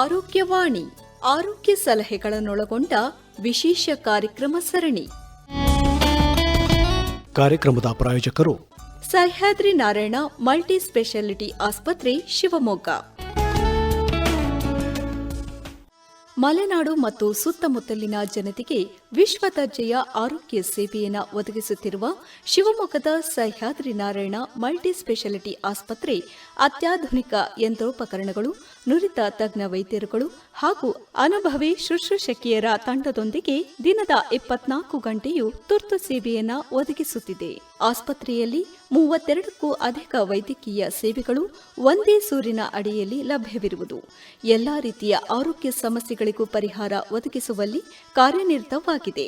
ಆರೋಗ್ಯವಾಣಿ ಆರೋಗ್ಯ ಸಲಹೆಗಳನ್ನೊಳಗೊಂಡ ವಿಶೇಷ ಕಾರ್ಯಕ್ರಮ ಸರಣಿ. ಕಾರ್ಯಕ್ರಮದ ಪ್ರಾಯೋಜಕರು ಸಹ್ಯಾದ್ರಿ ನಾರಾಯಣ ಮಲ್ಟಿ ಸ್ಪೆಷಾಲಿಟಿ ಆಸ್ಪತ್ರೆ ಶಿವಮೊಗ್ಗ. ಮಲೆನಾಡು ಮತ್ತು ಸುತ್ತಮುತ್ತಲಿನ ಜನತೆಗೆ ವಿಶ್ವ ದರ್ಜೆಯ ಆರೋಗ್ಯ ಸೇವೆಯನ್ನು ಒದಗಿಸುತ್ತಿರುವ ಶಿವಮೊಗ್ಗದ ಸಹ್ಯಾದ್ರಿ ನಾರಾಯಣ ಮಲ್ಟಿ ಸ್ಪೆಷಾಲಿಟಿ ಆಸ್ಪತ್ರೆ, ಅತ್ಯಾಧುನಿಕ ಯಂತ್ರೋಪಕರಣಗಳು, ನುರಿತ ತಜ್ಞ ವೈದ್ಯರುಗಳು ಹಾಗೂ ಅನುಭವಿ ಶುಶ್ರೂಷಕಿಯರ ತಂಡದೊಂದಿಗೆ ದಿನದ ಇಪ್ಪತ್ನಾಲ್ಕು ಗಂಟೆಯೂ ತುರ್ತು ಸೇವೆಯನ್ನು ಒದಗಿಸುತ್ತಿದೆ. ಆಸ್ಪತ್ರೆಯಲ್ಲಿ ಮೂವತ್ತೆರಡಕ್ಕೂ ಅಧಿಕ ವೈದ್ಯಕೀಯ ಸೇವೆಗಳು ಒಂದೇ ಸೂರಿನ ಅಡಿಯಲ್ಲಿ ಲಭ್ಯವಿರುವುದು. ಎಲ್ಲಾ ರೀತಿಯ ಆರೋಗ್ಯ ಸಮಸ್ಯೆಗಳಿಗೂ ಪರಿಹಾರ ಒದಗಿಸುವಲ್ಲಿ ಕಾರ್ಯನಿರತವಾಗಿದೆ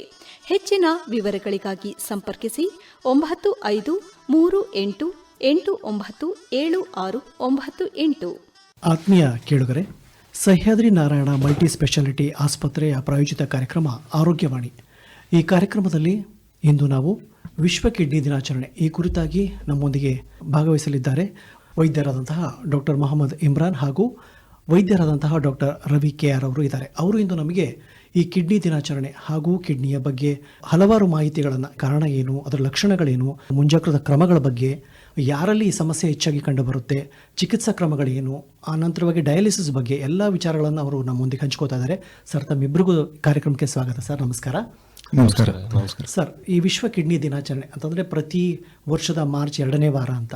ಹೆಚ್ಚಿನ ವಿವರಗಳಿಗಾಗಿ ಸಂಪರ್ಕಿಸಿ ಒಂಬತ್ತು ಐದು ಮೂರು ಎಂಟು ಎಂಟು ಒಂಬತ್ತು ಏಳು ಆರು ಒಂಬತ್ತು ಎಂಟು. ಆತ್ಮೀಯ ಕೇಳುಗರೆ, ಸಹ್ಯಾದ್ರಿ ನಾರಾಯಣ ಮಲ್ಟಿ ಸ್ಪೆಷಾಲಿಟಿ ಆಸ್ಪತ್ರೆಯ ಪ್ರಾಯೋಜಿತ ಕಾರ್ಯಕ್ರಮ ಆರೋಗ್ಯವಾಣಿ. ಈ ಕಾರ್ಯಕ್ರಮದಲ್ಲಿ ಇಂದು ನಾವು ವಿಶ್ವ ಕಿಡ್ನಿ ದಿನಾಚರಣೆ ಈ ಕುರಿತಾಗಿ ನಮ್ಮೊಂದಿಗೆ ಭಾಗವಹಿಸಲಿದ್ದಾರೆ ವೈದ್ಯರಾದಂತಹ ಡಾಕ್ಟರ್ ಮೊಹಮ್ಮದ್ ಇಮ್ರಾನ್ ಹಾಗೂ ವೈದ್ಯರಾದಂತಹ ಡಾಕ್ಟರ್ ರವಿ ಕೆ ಆರ್ ಅವರು ಇದ್ದಾರೆ. ಅವರು ಇಂದು ನಮಗೆ ಈ ಕಿಡ್ನಿ ದಿನಾಚರಣೆ ಹಾಗೂ ಕಿಡ್ನಿಯ ಬಗ್ಗೆ ಹಲವಾರು ಮಾಹಿತಿಗಳನ್ನು ಕಾರಣ ಏನು ಅದರ ಲಕ್ಷಣಗಳೇನು ಮುಂಜಾಗ್ರತಾ ಕ್ರಮಗಳ ಬಗ್ಗೆ ಯಾರಲ್ಲಿ ಈ ಸಮಸ್ಯೆ ಹೆಚ್ಚಾಗಿ ಕಂಡುಬರುತ್ತೆ ಚಿಕಿತ್ಸಾ ಕ್ರಮಗಳೇನು ಆ ನಂತರವಾಗಿ ಡಯಾಲಿಸಿಸ್ ಬಗ್ಗೆ ಎಲ್ಲ ವಿಚಾರಗಳನ್ನು ಅವರು ನಮ್ಮೊಂದಿಗೆ ಹಂಚ್ಕೋತಾ ಇದ್ದಾರೆ. ಸರ್ ತಮ್ಮಿಬ್ಬರಿಗೂ ಕಾರ್ಯಕ್ರಮಕ್ಕೆ ಸ್ವಾಗತ. ಸರ್ ನಮಸ್ಕಾರ. ನಮಸ್ಕಾರ. ನಮಸ್ಕಾರ. ಸರ್ ಈ ವಿಶ್ವ ಕಿಡ್ನಿ ದಿನಾಚರಣೆ ಅಂತಂದರೆ ಪ್ರತಿ ವರ್ಷದ ಮಾರ್ಚ್ ಎರಡನೇ ವಾರ ಅಂತ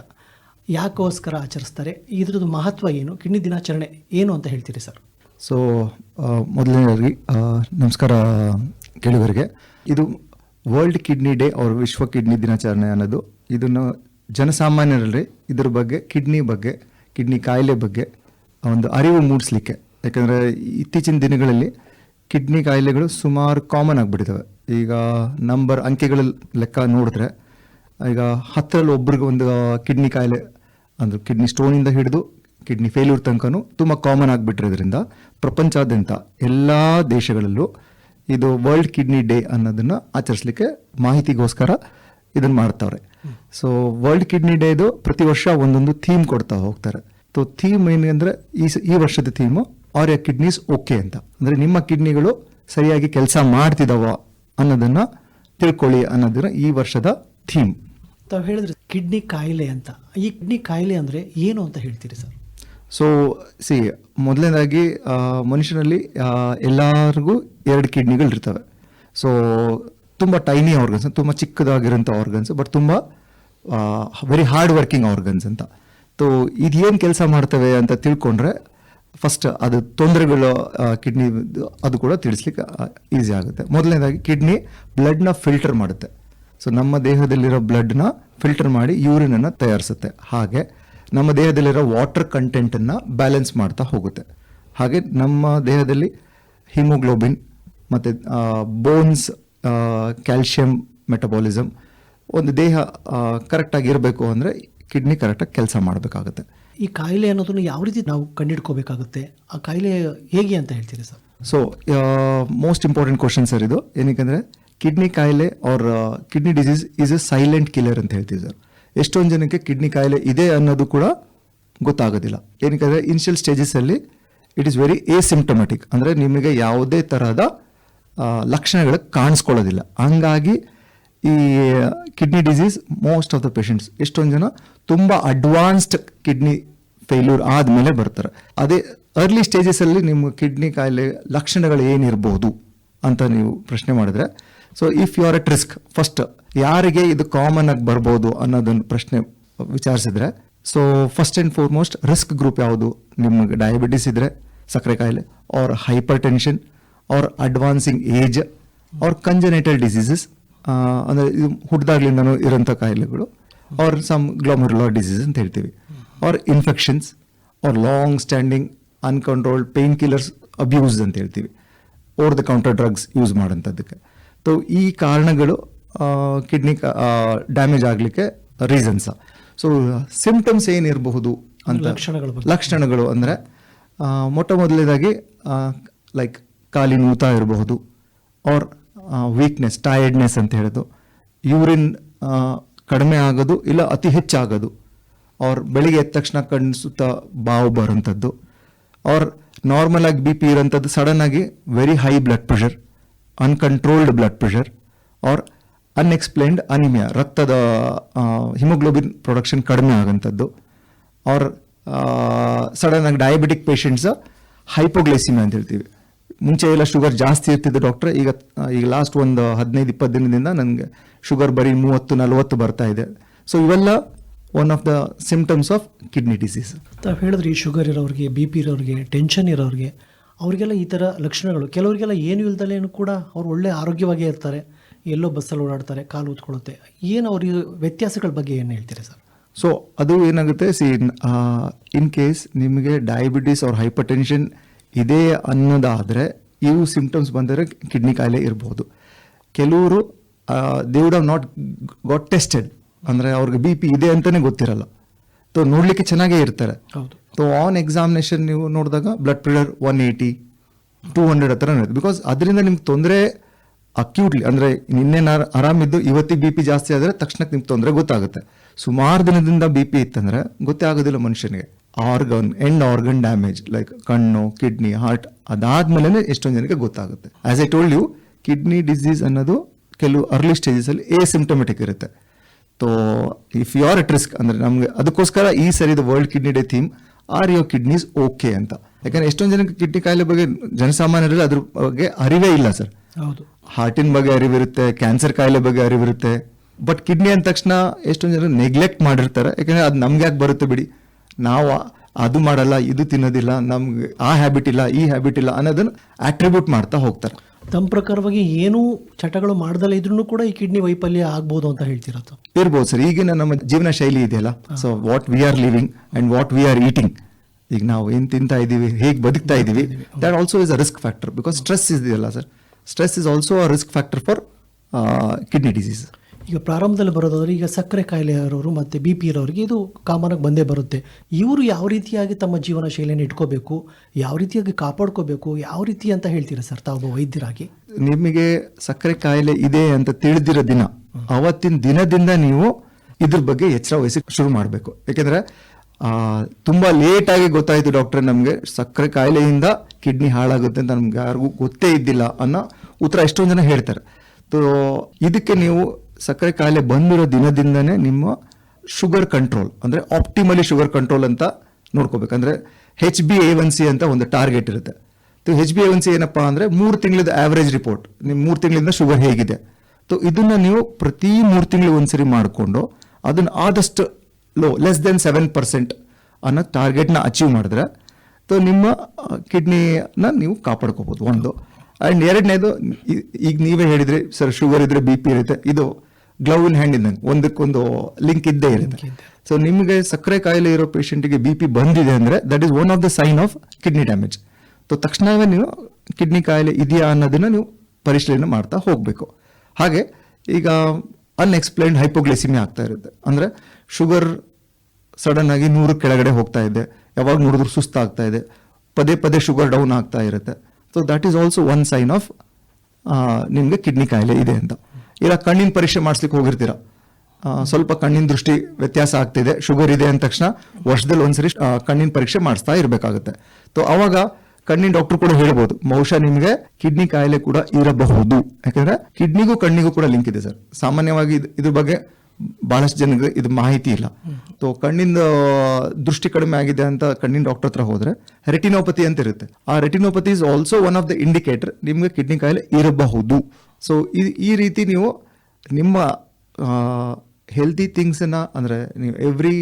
ಯಾಕೋಸ್ಕರ ಆಚರಿಸ್ತಾರೆ ಇದ್ರದ್ದು ಮಹತ್ವ ಏನು ಕಿಡ್ನಿ ದಿನಾಚರಣೆ ಏನು ಅಂತ ಹೇಳ್ತೀರಿ ಸರ್? ಸೊ ಮೊದಲನೇದಾಗಿ ನಮಸ್ಕಾರ ಕೇಳುವರಿಗೆ ಇದು ವರ್ಲ್ಡ್ ಕಿಡ್ನಿ ಡೇ ಅವ್ರ ವಿಶ್ವ ಕಿಡ್ನಿ ದಿನಾಚರಣೆ ಅನ್ನೋದು. ಇದನ್ನು ಜನಸಾಮಾನ್ಯರಲ್ಲಿ ಇದ್ರ ಬಗ್ಗೆ, ಕಿಡ್ನಿ ಬಗ್ಗೆ, ಕಿಡ್ನಿ ಕಾಯಿಲೆ ಬಗ್ಗೆ ಒಂದು ಅರಿವು ಮೂಡಿಸ್ಲಿಕ್ಕೆ. ಯಾಕಂದರೆ ಇತ್ತೀಚಿನ ದಿನಗಳಲ್ಲಿ ಕಿಡ್ನಿ ಕಾಯಿಲೆಗಳು ಸುಮಾರು ಕಾಮನ್ ಆಗಿಬಿಟ್ಟಿದ್ದಾವೆ ಈಗ ನಂಬರ್ ಅಂಕೆಗಳ ಲೆಕ್ಕ ನೋಡಿದ್ರೆ, ಈಗ ಹತ್ತರಲ್ಲಿ ಒಬ್ರಿಗೆ ಒಂದು ಕಿಡ್ನಿ ಕಾಯಿಲೆ, ಅಂದರೆ ಕಿಡ್ನಿ ಸ್ಟೋನಿಂದ ಹಿಡಿದು ಕಿಡ್ನಿ ಫೇಲ್ಯೂರ್ ತನಕನೂ ತುಂಬ ಕಾಮನ್ ಆಗಿಬಿಟ್ಟಿರೋದ್ರಿಂದ ಪ್ರಪಂಚಾದ್ಯಂತ ಎಲ್ಲ ದೇಶಗಳಲ್ಲೂ ಇದು ವರ್ಲ್ಡ್ ಕಿಡ್ನಿ ಡೇ ಅನ್ನೋದನ್ನು ಆಚರಿಸ್ಲಿಕ್ಕೆ ಮಾಹಿತಿಗೋಸ್ಕರ ಇದನ್ನು ಮಾಡ್ತಾವ್ರೆ. ಸೊ ವರ್ಲ್ಡ್ ಕಿಡ್ನಿ ಡೇದು ಪ್ರತಿ ವರ್ಷ ಒಂದೊಂದು ಥೀಮ್ ಕೊಡ್ತಾ ಹೋಗ್ತಾರೆ. ಸೊ ಥೀಮ್ ಏನಂದರೆ ಈ ಈ ವರ್ಷದ theme are your kidneys okay ಅಂತ. ಅಂದರೆ ನಿಮ್ಮ ಕಿಡ್ನಿಗಳು ಸರಿಯಾಗಿ ಕೆಲಸ ಮಾಡ್ತಿದ್ದಾವ ಅನ್ನೋದನ್ನು ತಿಳ್ಕೊಳ್ಳಿ ಅನ್ನೋದನ್ನ ಈ ವರ್ಷದ ಥೀಮ್ ತಾವು ಹೇಳಿದ್ರೆ ಕಿಡ್ನಿ ಕಾಯಿಲೆ ಅಂತ. ಈ ಕಿಡ್ನಿ ಕಾಯಿಲೆ ಅಂದರೆ ಏನು ಅಂತ ಹೇಳ್ತೀರಿ ಸರ್? ಸೊ ಸಿ ಮೊದಲನೇದಾಗಿ ಮನುಷ್ಯನಲ್ಲಿ ಎಲ್ಲರಿಗೂ ಎರಡು ಕಿಡ್ನಿಗಳು ಇರ್ತವೆ ಸೊ ತುಂಬ ಟೈನಿ ಆರ್ಗನ್ಸ್ ತುಂಬ ಚಿಕ್ಕದಾಗಿರೋಂಥ ಆರ್ಗನ್ಸ್ ಬಟ್ ತುಂಬ ವೆರಿ ಹಾರ್ಡ್ ವರ್ಕಿಂಗ್ ಆರ್ಗನ್ಸ್ ಅಂತ. ಸೊ ಏನು ಕೆಲಸ ಮಾಡ್ತವೆ ಅಂತ ತಿಳ್ಕೊಂಡ್ರೆ ಫಸ್ಟ್ ಅದು ತೊಂದರೆಗಳು ಕಿಡ್ನಿ, ಅದು ಕೂಡ ತಿಳಿಸ್ಲಿಕ್ಕೆ ಈಸಿ ಆಗುತ್ತೆ. ಮೊದಲನೇದಾಗಿ, ಕಿಡ್ನಿ ಬ್ಲಡ್ನ ಫಿಲ್ಟರ್ ಮಾಡುತ್ತೆ. ಸೊ ನಮ್ಮ ದೇಹದಲ್ಲಿರೋ ಬ್ಲಡ್ನ ಫಿಲ್ಟರ್ ಮಾಡಿ ಯೂರಿನನ್ನು ತಯಾರಿಸುತ್ತೆ. ಹಾಗೆ ನಮ್ಮ ದೇಹದಲ್ಲಿರೋ ವಾಟರ್ ಕಂಟೆಂಟನ್ನು ಬ್ಯಾಲೆನ್ಸ್ ಮಾಡ್ತಾ ಹೋಗುತ್ತೆ. ಹಾಗೆ ನಮ್ಮ ದೇಹದಲ್ಲಿ ಹಿಮೋಗ್ಲೋಬಿನ್ ಮತ್ತು ಬೋನ್ಸ್ ಕ್ಯಾಲ್ಶಿಯಂ ಮೆಟಬಾಲಿಸಮ್ ಒಂದು ದೇಹ ಕರೆಕ್ಟಾಗಿ ಇರಬೇಕು ಅಂದರೆ ಕಿಡ್ನಿ ಕರೆಕ್ಟಾಗಿ ಕೆಲಸ ಮಾಡಬೇಕಾಗುತ್ತೆ. ಈ ಕಾಯಿಲೆ ಅನ್ನೋದನ್ನು ಯಾವ ರೀತಿ ನಾವು ಕಂಡುಹಿಡ್ಕೋಬೇಕಾಗುತ್ತೆ? ಆ ಕಾಯಿಲೆ ಹೇಗೆ ಅಂತ ಹೇಳ್ತೀರಿ sir? So most important question sir ಇದು. ಏನಕ್ಕೆ ಕಿಡ್ನಿ ಕಾಯಿಲೆ ಅವ್ರ kidney disease is a silent killer ಅಂತ ಹೇಳ್ತೀವಿ ಸರ್. ಎಷ್ಟೊಂದು ಜನಕ್ಕೆ ಕಿಡ್ನಿ ಕಾಯಿಲೆ ಇದೆ ಅನ್ನೋದು ಕೂಡ ಗೊತ್ತಾಗೋದಿಲ್ಲ. ಏನಕ್ಕೆ ಇನಿಷಿಯಲ್ ಸ್ಟೇಜಸಲ್ಲಿ ಇಟ್ ಈಸ್ ವೆರಿ ಸಿಂಪ್ಟಮೆಟಿಕ್ ಅಂದರೆ ನಿಮಗೆ ಯಾವುದೇ ತರಹದ ಲಕ್ಷಣಗಳು ಕಾಣಿಸ್ಕೊಳ್ಳೋದಿಲ್ಲ. ಹಂಗಾಗಿ ಈ, kidney disease most of the patients ಎಷ್ಟೊಂದು ಜನ ತುಂಬ ಅಡ್ವಾನ್ಸ್ಡ್ ಕಿಡ್ನಿ ಫೇಲ್ಯೂರ್ ಆದಮೇಲೆ ಬರ್ತಾರೆ. ಅದೇ ಅರ್ಲಿ ಸ್ಟೇಜಸಲ್ಲಿ ನಿಮ್ಮ ಕಿಡ್ನಿ ಕಾಯಿಲೆ ಲಕ್ಷಣಗಳು ಏನಿರ್ಬೋದು ಅಂತ ನೀವು ಪ್ರಶ್ನೆ ಮಾಡಿದ್ರೆ so if you are at risk first ಯಾರಿಗೆ ಇದು ಕಾಮನ್ ಆಗಿ ಬರ್ಬೋದು ಅನ್ನೋದನ್ನು ಪ್ರಶ್ನೆ ವಿಚಾರಿಸಿದ್ರೆ so first and foremost risk group ಯಾವುದು? ನಿಮಗೆ ಡಯಾಬಿಟಿಸ್ ಇದ್ರೆ ಸಕ್ಕರೆ ಕಾಯಿಲೆ or hypertension or advancing age or congenital diseases ಅಂದರೆ ಇದು ಹುಟ್ಟಿದಾಗ್ಲಿಂದನೂ ಇರೋಂಥ ಕಾಯಿಲೆಗಳು ಆರ್ ಸಮ್ ಗ್ಲೋಮರುಲಾ ಡಿಸೀಸ್ ಅಂತ ಹೇಳ್ತೀವಿ or infections or long standing uncontrolled painkillers abuse ಅಂತ ಹೇಳ್ತೀವಿ over the counter drugs use ಮಾಡೋಂಥದ್ದಕ್ಕೆ so ಈ ಕಾರಣಗಳು ಕಿಡ್ನಿ ಡ್ಯಾಮೇಜ್ ಆಗಲಿಕ್ಕೆ ರೀಸನ್ಸ್ ಸೊ ಸಿಂಪ್ಟಮ್ಸ್ ಏನಿರಬಹುದು ಅಂತ ಲಕ್ಷಣಗಳು ಲಕ್ಷಣಗಳು ಅಂದರೆ ಮೊಟ್ಟ ಮೊದಲನೇದಾಗಿ ಲೈಕ್ ಕಾಲಿ ಊತ ಇರಬಹುದು ಆರ್ ವೀಕ್ನೆಸ್ ಟಯರ್ಡ್ನೆಸ್ ಅಂತ ಹೇಳೋದು ಯೂರಿನ್ ಕಡಿಮೆ ಆಗೋದು ಇಲ್ಲ ಅತಿ ಹೆಚ್ಚಾಗೋದು ಅವ್ರ ಬೆಳಿಗ್ಗೆ ಎದ್ದ ತಕ್ಷಣ ಕಣ್ಣು ಸುತ್ತ ಬಾವು ಬರೋಂಥದ್ದು ಅವ್ರ ನಾರ್ಮಲ್ ಆಗಿ ಬಿ ಪಿ ಇರೋಂಥದ್ದು ಸಡನ್ ಆಗಿ very high blood pressure uncontrolled blood pressure or unexplained anaemia ರಕ್ತದ ಹಿಮೋಗ್ಲೋಬಿನ್ ಪ್ರೊಡಕ್ಷನ್ ಕಡಿಮೆ ಆಗೋಂಥದ್ದು. ಅವ್ರ ಸಡನ್ ಆಗಿ ಡಯಾಬಿಟಿಕ್ ಪೇಷೆಂಟ್ಸ್ ಹೈಪೋಗ್ಲೈಸಿಮಿಯಾ ಅಂತ ಹೇಳ್ತೀವಿ. ಮುಂಚೆ ಎಲ್ಲ ಶುಗರ್ ಜಾಸ್ತಿ ಇರ್ತಿದ್ದು ಡಾಕ್ಟ್ರೆ ಈಗ ಈಗ ಲಾಸ್ಟ್ ಒಂದು ಹದಿನೈದು, ಇಪ್ಪತ್ತು ದಿನದಿಂದ ನನಗೆ ಶುಗರ್ ಬರೀ ಮೂವತ್ತು, ನಲವತ್ತು ಬರ್ತಾ ಇದೆ. ಸೊ ಇವೆಲ್ಲ one of the symptoms of kidney disease ತಾವು ಈ ಶುಗರ್ ಇರೋರಿಗೆ ಬಿ ಪಿ ಇರೋರಿಗೆ ಟೆನ್ಷನ್ ಇರೋರಿಗೆ, ಅವರಿಗೆಲ್ಲ ಈ ಥರ ಲಕ್ಷಣಗಳು. ಕೆಲವರಿಗೆಲ್ಲ ಏನು ಇಲ್ದಲೇನು ಕೂಡ ಅವ್ರು ಒಳ್ಳೆ ಆರೋಗ್ಯವಾಗೇ ಇರ್ತಾರೆ. ಎಲ್ಲೋ ಬಸ್ಸಲ್ಲಿ ಓಡಾಡ್ತಾರೆ ಕಾಲು ಊದ್ಕೊಳ್ಳುತ್ತೆ ಏನು ಅವ್ರಿಗೆ ವ್ಯತ್ಯಾಸಗಳ ಬಗ್ಗೆ ಏನು ಹೇಳ್ತೀರಿ ಸರ್? ಸೊ ಅದು ಏನಾಗುತ್ತೆ ಸಿ ಇನ್ ಕೇಸ್ ನಿಮಗೆ ಡಯಾಬಿಟಿಸ್ ಅವ್ರ ಹೈಪರ್ ಟೆನ್ಷನ್ ಇದೆ ಅನ್ನೋದಾದರೆ ಇವು ಸಿಂಪ್ಟಮ್ಸ್ ಬಂದರೆ ಕಿಡ್ನಿ ಕಾಯಿಲೆ ಇರ್ಬೋದು. ಕೆಲವರು they would have not got tested ಅಂದರೆ ಅವ್ರಿಗೆ ಬಿ ಪಿ ಇದೆ ಅಂತಲೇ ಗೊತ್ತಿರಲ್ಲ. ಸೊ ನೋಡಲಿಕ್ಕೆ ಚೆನ್ನಾಗೇ ಇರ್ತಾರೆ. ಹೌದು. ಸೊ ಆನ್ ಎಕ್ಸಾಮಿನೇಷನ್ ನೀವು ನೋಡಿದಾಗ blood pressure one eighty two hundred ಹತ್ರ ಬಿಕಾಸ್ ಅದರಿಂದ ನಿಮ್ಗೆ ತೊಂದರೆ ಅಕ್ಯೂಟ್ಲಿ ಅಂದರೆ ನಿನ್ನೆ ನಾನು ಆರಾಮಿದ್ದು ಇವತ್ತಿಗೆ ಬಿ ಪಿ ಜಾಸ್ತಿ ಆದರೆ ತಕ್ಷಣಕ್ಕೆ ನಿಮ್ಗೆ ತೊಂದರೆ ಗೊತ್ತಾಗುತ್ತೆ. ಸುಮಾರು ದಿನದಿಂದ ಬಿ ಪಿ ಇತ್ತಂದ್ರೆ ಗೊತ್ತೇ ಆಗೋದಿಲ್ಲ ಮನುಷ್ಯನಿಗೆ. Organ end organ damage like ಕಣ್ಣು ಕಿಡ್ನಿ ಹಾರ್ಟ್ ಅದಾದ್ಮೇಲೆ ಎಷ್ಟೊಂದು ಜನಕ್ಕೆ ಗೊತ್ತಾಗುತ್ತೆ. As I told you kidney disease ಅನ್ನೋದು ಕೆಲವು ಅರ್ಲಿ ಸ್ಟೇಜಸಲ್ಲಿ ಎ ಸಿಂಪ್ಟಮೆಟಿಕ್ ಇರುತ್ತೆ. So if you are at risk ಅಂದರೆ ನಮಗೆ ಅದಕ್ಕೋಸ್ಕರ ಈ ಸರಿದ world kidney day theme are your kidneys okay ಅಂತ. ಯಾಕಂದ್ರೆ ಎಷ್ಟೊಂದು ಜನಕ್ಕೆ ಕಿಡ್ನಿ ಕಾಯಿಲೆ ಬಗ್ಗೆ ಜನಸಾಮಾನ್ಯರಲ್ಲಿ ಅದ್ರ ಬಗ್ಗೆ ಅರಿವೇ ಇಲ್ಲ ಸರ್ ಹೌದು. ಹಾರ್ಟಿನ ಬಗ್ಗೆ ಅರಿವಿರುತ್ತೆ ಕ್ಯಾನ್ಸರ್ ಕಾಯಿಲೆ ಬಗ್ಗೆ ಅರಿವಿರುತ್ತೆ. ಬಟ್ ಕಿಡ್ನಿ ಅಂದ ತಕ್ಷಣ ಎಷ್ಟೊಂದು ಜನ ನೆಗ್ಲೆಕ್ಟ್ ಮಾಡಿರ್ತಾರೆ. ಯಾಕಂದ್ರೆ ಅದು ನಮ್ಗೆ ಯಾಕೆ ಬರುತ್ತೆ ಬಿಡಿ? ನಾವು ಅದು ಮಾಡಲ್ಲ ಇದು ತಿನ್ನೋದಿಲ್ಲ ನಮ್ಗೆ ಆ ಹ್ಯಾಬಿಟ್ ಇಲ್ಲ ಈ ಹ್ಯಾಬಿಟ್ ಇಲ್ಲ ಅನ್ನೋದನ್ನ ಆಟ್ರಿಬ್ಯೂಟ್ ಮಾಡ್ತಾ ಹೋಗ್ತಾರೆ. ತಮ್ಮ ಪ್ರಕಾರವಾಗಿ ಏನೂ ಚಟಗಳು ಮಾಡದಲ್ಲ ಇದ್ರೂ ಕೂಡ ಈ ಕಿಡ್ನಿ ವೈಫಲ್ಯ ಆಗ್ಬೋದು ಅಂತ ಹೇಳ್ತೀರಾ ತಾವು ಇರ್ಬೋದು ಸರ್. ಈಗಿನ ನಮ್ಮ ಜೀವನ ಶೈಲಿ ಇದೆಯಲ್ಲ? So what we are living and what we are eating ಈಗ ನಾವು ಏನ್ ತಿಂತಾ ಇದೀವಿ ಹೇಗೆ ಬದುಕ್ತಾ ಇದ್ದೀವಿ that also is a risk factor because stress ಇದೆಯಲ್ಲ sir. Stress is also a risk factor for kidney disease ಈಗ ಪ್ರಾರಂಭದಲ್ಲಿ ಬರೋದಾದ್ರೆ ಈಗ ಸಕ್ಕರೆ ಕಾಯಿಲೆ ಇರೋರು ಮತ್ತು ಬಿ ಪಿ ಇರೋರಿಗೆ ಇದು ಕಾಮನಾಗಿ ಆಗಿ ಬಂದೇ ಬರುತ್ತೆ. ಇವರು ಯಾವ ರೀತಿಯಾಗಿ ತಮ್ಮ ಜೀವನ ಶೈಲಿಯನ್ನು ಇಟ್ಕೋಬೇಕು ಯಾವ ರೀತಿಯಾಗಿ ಕಾಪಾಡ್ಕೋಬೇಕು ಯಾವ ರೀತಿ ಅಂತ ಹೇಳ್ತೀರಾ ಸರ್ ತಾವು ವೈದ್ಯರಾಗಿ? ನಿಮಗೆ ಸಕ್ಕರೆ ಕಾಯಿಲೆ ಇದೆ ಅಂತ ತಿಳಿದಿರೋ ದಿನ ಅವತ್ತಿನ ದಿನದಿಂದ ನೀವು ಇದ್ರ ಬಗ್ಗೆ ಎಚ್ಚರ ವಹಿಸಿ ಶುರು ಮಾಡಬೇಕು. ಯಾಕೆಂದರೆ ತುಂಬ ಲೇಟಾಗಿ ಗೊತ್ತಾಯ್ತು ಡಾಕ್ಟರ್ ನಮಗೆ ಸಕ್ಕರೆ ಕಾಯಿಲೆಯಿಂದ ಕಿಡ್ನಿ ಹಾಳಾಗುತ್ತೆ ಅಂತ ನಮ್ಗೆ ಯಾರಿಗೂ ಗೊತ್ತೇ ಇದ್ದಿಲ್ಲ ಅನ್ನೋ ಉತ್ತರ ಎಷ್ಟೊಂದು ಜನ ಹೇಳ್ತಾರೆ. ಸೊ ಇದಕ್ಕೆ ನೀವು ಸಕ್ಕರೆ ಕಾಯಿಲೆ ಬಂದಿರೋ ದಿನದಿಂದನೇ ನಿಮ್ಮ ಶುಗರ್ ಕಂಟ್ರೋಲ್ ಅಂದರೆ ಆಪ್ಟಿಮಲಿ ಶುಗರ್ ಕಂಟ್ರೋಲ್ ಅಂತ ನೋಡ್ಕೋಬೇಕು. ಅಂದ್ರೆ H B A one C ಅಂತ ಒಂದು ಟಾರ್ಗೆಟ್ ಇರುತ್ತೆ. H B A one C ಏನಪ್ಪ ಅಂದರೆ ಮೂರು ತಿಂಗಳದ ಆ್ಯಾವ್ರೇಜ್ ರಿಪೋರ್ಟ್ ನಿಮ್ಮ ಮೂರು ತಿಂಗಳಿಂದ ಶುಗರ್ ಹೇಗಿದೆ. ಸೊ ಇದನ್ನು ನೀವು ಪ್ರತಿ ಮೂರು ತಿಂಗಳು ಒಂದ್ಸರಿ ಮಾಡಿಕೊಂಡು ಅದನ್ನು ಆದಷ್ಟು low less than seven percent ಅನ್ನೋ ಟಾರ್ಗೆಟ್ನ ಅಚೀವ್ ಮಾಡಿದ್ರೆ ಸೊ ನಿಮ್ಮ ಕಿಡ್ನಿನ ನೀವು ಕಾಪಾಡ್ಕೋಬೋದು. ಒಂದು. ಅಂಡ್ ಎರಡನೇದು ಈಗ ನೀವೇ ಹೇಳಿದ್ರಿ ಸರ್ ಶುಗರ್ ಇದ್ರೆ ಬಿ ಪಿ ಇರುತ್ತೆ. ಇದು ಗ್ಲೌ ಇನ್ ಹ್ಯಾಂಡ್ ಇದ್ದಂಗೆ ಒಂದಕ್ಕೊಂದು ಲಿಂಕ್ ಇದ್ದೇ ಇರುತ್ತೆ. ಸೊ ನಿಮಗೆ ಸಕ್ಕರೆ ಕಾಯಿಲೆ ಇರೋ ಪೇಷಂಟ್ಗೆ ಬಿ ಪಿ ಬಂದಿದೆ ಅಂದರೆ that is one of the sign of kidney damage so ತಕ್ಷಣವೇ ನೀವು ಕಿಡ್ನಿ ಕಾಯಿಲೆ ಇದೆಯಾ ಅನ್ನೋದನ್ನ ನೀವು ಪರಿಶೀಲನೆ ಮಾಡ್ತಾ ಹೋಗಬೇಕು. ಹಾಗೆ ಈಗ ಅನ್ಎಕ್ಸ್ಪ್ಲೈನ್ಡ್ ಹೈಪೋಗ್ಲೆಸಿಮಿ ಆಗ್ತಾ ಇರುತ್ತೆ. ಅಂದರೆ ಶುಗರ್ ಸಡನ್ ಆಗಿ ನೂರು ಕೆಳಗಡೆ ಹೋಗ್ತಾ ಇದೆ. ಯಾವಾಗ ನೋಡಿದ್ರು ಸುಸ್ತಾಗ್ತಾ ಇದೆ. ಪದೇ ಪದೇ ಶುಗರ್ ಡೌನ್ ಆಗ್ತಾ ಇರುತ್ತೆ. So that is also one sign of ನಿಮಗೆ ಕಿಡ್ನಿ ಕಾಯಿಲೆ ಇದೆ ಅಂತ. ಇಲ್ಲ ಕಣ್ಣಿನ ಪರೀಕ್ಷೆ ಮಾಡಿಸ್ಲಿಕ್ಕೆ ಹೋಗಿರ್ತೀರ? ಸ್ವಲ್ಪ ಕಣ್ಣಿನ ದೃಷ್ಟಿ ವ್ಯತ್ಯಾಸ ಆಗ್ತಿದೆ, ಶುಗರ್ ಇದೆ ಅಂದ ತಕ್ಷಣ ವರ್ಷದಲ್ಲಿ ಒಂದ್ಸರಿ ಕಣ್ಣಿನ ಪರೀಕ್ಷೆ ಮಾಡಿಸ್ತಾ ಇರಬೇಕಾಗುತ್ತೆ. ಸೊ ಅವಾಗ ಕಣ್ಣಿನ ಡಾಕ್ಟರ್ ಕೂಡ ಹೇಳ್ಬೋದು, ಬಹುಶಃ ನಿಮಗೆ ಕಿಡ್ನಿ ಕಾಯಿಲೆ ಕೂಡ ಇರಬಹುದು. ಯಾಕಂದ್ರೆ ಕಿಡ್ನಿಗೂ ಕಣ್ಣಿಗೂ ಕೂಡ ಲಿಂಕ್ ಇದೆ ಸರ್. ಸಾಮಾನ್ಯವಾಗಿ ಇದ್- ಇದ್ರ ಬಗ್ಗೆ ಬಹಳಷ್ಟು ಜನರಿಗೆ ಇದು ಮಾಹಿತಿ ಇಲ್ಲ. ಸೊ ಕಣ್ಣಿಂದ ದೃಷ್ಟಿ ಕಡಿಮೆ ಆಗಿದೆ ಅಂತ ಕಣ್ಣಿನ ಡಾಕ್ಟರ್ ಹತ್ರ ಹೋದರೆ ರೆಟಿನೋಪತಿ ಅಂತ ಇರುತ್ತೆ. ಆ retinopathy is also one of the indicator ನಿಮಗೆ ಕಿಡ್ನಿ ಕಾಯಿಲೆ ಇರಬಹುದು. ಸೊ ಈ ರೀತಿ ನೀವು ನಿಮ್ಮ ಹೆಲ್ತಿ ಥಿಂಗ್ಸನ್ನು ಅಂದರೆ ನೀವು ಎವ್ರಿ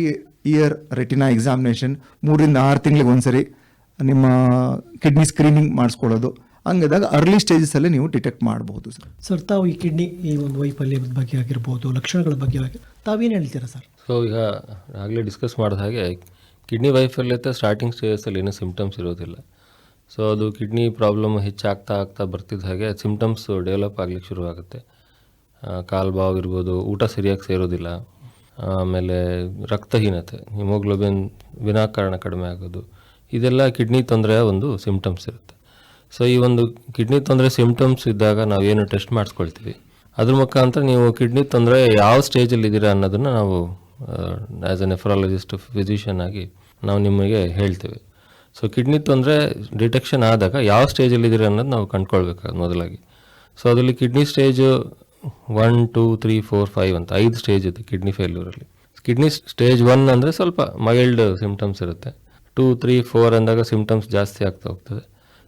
ಇಯರ್ ರೆಟಿನಾ ಎಕ್ಸಾಮಿನೇಷನ್ ಮೂರಿಂದ ಆರು ತಿಂಗಳಿಗೆ ಒಂದ್ಸರಿ ನಿಮ್ಮ ಕಿಡ್ನಿ ಸ್ಕ್ರೀನಿಂಗ್ ಮಾಡಿಸ್ಕೊಳ್ಳೋದು. ಹಂಗಿದಾಗ ಅರ್ಲಿ ಸ್ಟೇಜಸಲ್ಲೇ ನೀವು ಡಿಟೆಕ್ಟ್ ಮಾಡಬಹುದು ಸರ್. ಸರ್ ತಾವು ಈ ಕಿಡ್ನಿ ಈ ಒಂದು ವೈಫಲ್ಯದ ಬಗ್ಗೆ ಆಗಿರ್ಬೋದು ಲಕ್ಷಣಗಳ ಬಗ್ಗೆ ಆಗಿ ತಾವೇನು ಹೇಳ್ತೀರಾ ಸರ್? ಸೊ ಈಗ ಆಗಲೇ ಡಿಸ್ಕಸ್ ಮಾಡಿದ ಹಾಗೆ ಕಿಡ್ನಿ ವೈಫಲ್ಯತೆ ಸ್ಟಾರ್ಟಿಂಗ್ ಸ್ಟೇಜಸಲ್ಲಿ ಏನೂ ಸಿಮ್ಟಮ್ಸ್ ಇರೋದಿಲ್ಲ. ಸೊ ಅದು ಕಿಡ್ನಿ ಪ್ರಾಬ್ಲಮ್ ಹೆಚ್ಚಾಗ್ತಾ ಆಗ್ತಾ ಬರ್ತಿದ್ದ ಹಾಗೆ ಸಿಮ್ಟಮ್ಸ್ ಡೆವಲಪ್ ಆಗಲಿಕ್ಕೆ ಶುರುವಾಗುತ್ತೆ. ಕಾಲು ಬಾವು ಇರ್ಬೋದು ಊಟ ಸರಿಯಾಗಿ ಸೇರೋದಿಲ್ಲ. ಆಮೇಲೆ ರಕ್ತಹೀನತೆ ಹಿಮೋಗ್ಲೋಬಿನ್ ವಿನಾಕಾರಣ ಕಡಿಮೆ ಆಗೋದು. ಇದೆಲ್ಲ ಕಿಡ್ನಿ ತೊಂದರೆಯ ಒಂದು ಸಿಮ್ಟಮ್ಸ್ ಇರುತ್ತೆ. ಸೊ ಈ ಒಂದು ಕಿಡ್ನಿ ತೊಂದರೆ ಸಿಮ್ಟಮ್ಸ್ ಇದ್ದಾಗ ನಾವೇನು ಟೆಸ್ಟ್ ಮಾಡಿಸ್ಕೊಳ್ತೀವಿ. ಅದ್ರ ಮುಖಾಂತರ ನೀವು ಕಿಡ್ನಿ ತೊಂದರೆ ಯಾವ ಸ್ಟೇಜಲ್ಲಿ ಇದ್ದೀರಾ ಅನ್ನೋದನ್ನು ನಾವು ಆ್ಯಸ್ ಅ ನೆಫ್ರಾಲಜಿಸ್ಟ್ ಫಿಸಿಷಿಯನ್ ಆಗಿ ನಾವು ನಿಮಗೆ ಹೇಳ್ತೇವೆ. ಸೊ ಕಿಡ್ನಿ ತೊಂದರೆ ಡಿಟೆಕ್ಷನ್ ಆದಾಗ ಯಾವ ಸ್ಟೇಜಲ್ಲಿ ಇದ್ದೀರಾ ಅನ್ನೋದು ನಾವು ಕಂಡ್ಕೊಳ್ಬೇಕು ಮೊದಲಾಗಿ. ಸೊ ಅದರಲ್ಲಿ kidney stage one two three four five ಅಂತ ಐದು ಸ್ಟೇಜ್ ಇದೆ ಕಿಡ್ನಿ ಫೇಲ್ಯೂರಲ್ಲಿ ಕಿಡ್ನಿ ಸ್ಟೇಜ್ ಒನ್ ಅಂದರೆ ಸ್ವಲ್ಪ ಮೈಲ್ಡ್ ಸಿಮ್ಟಮ್ಸ್ ಇರುತ್ತೆ. ಟೂ ತ್ರೀ ಫೋರ್ ಅಂದಾಗ ಸಿಮ್ಟಮ್ಸ್ ಜಾಸ್ತಿ ಆಗ್ತಾ ಹೋಗ್ತದೆ.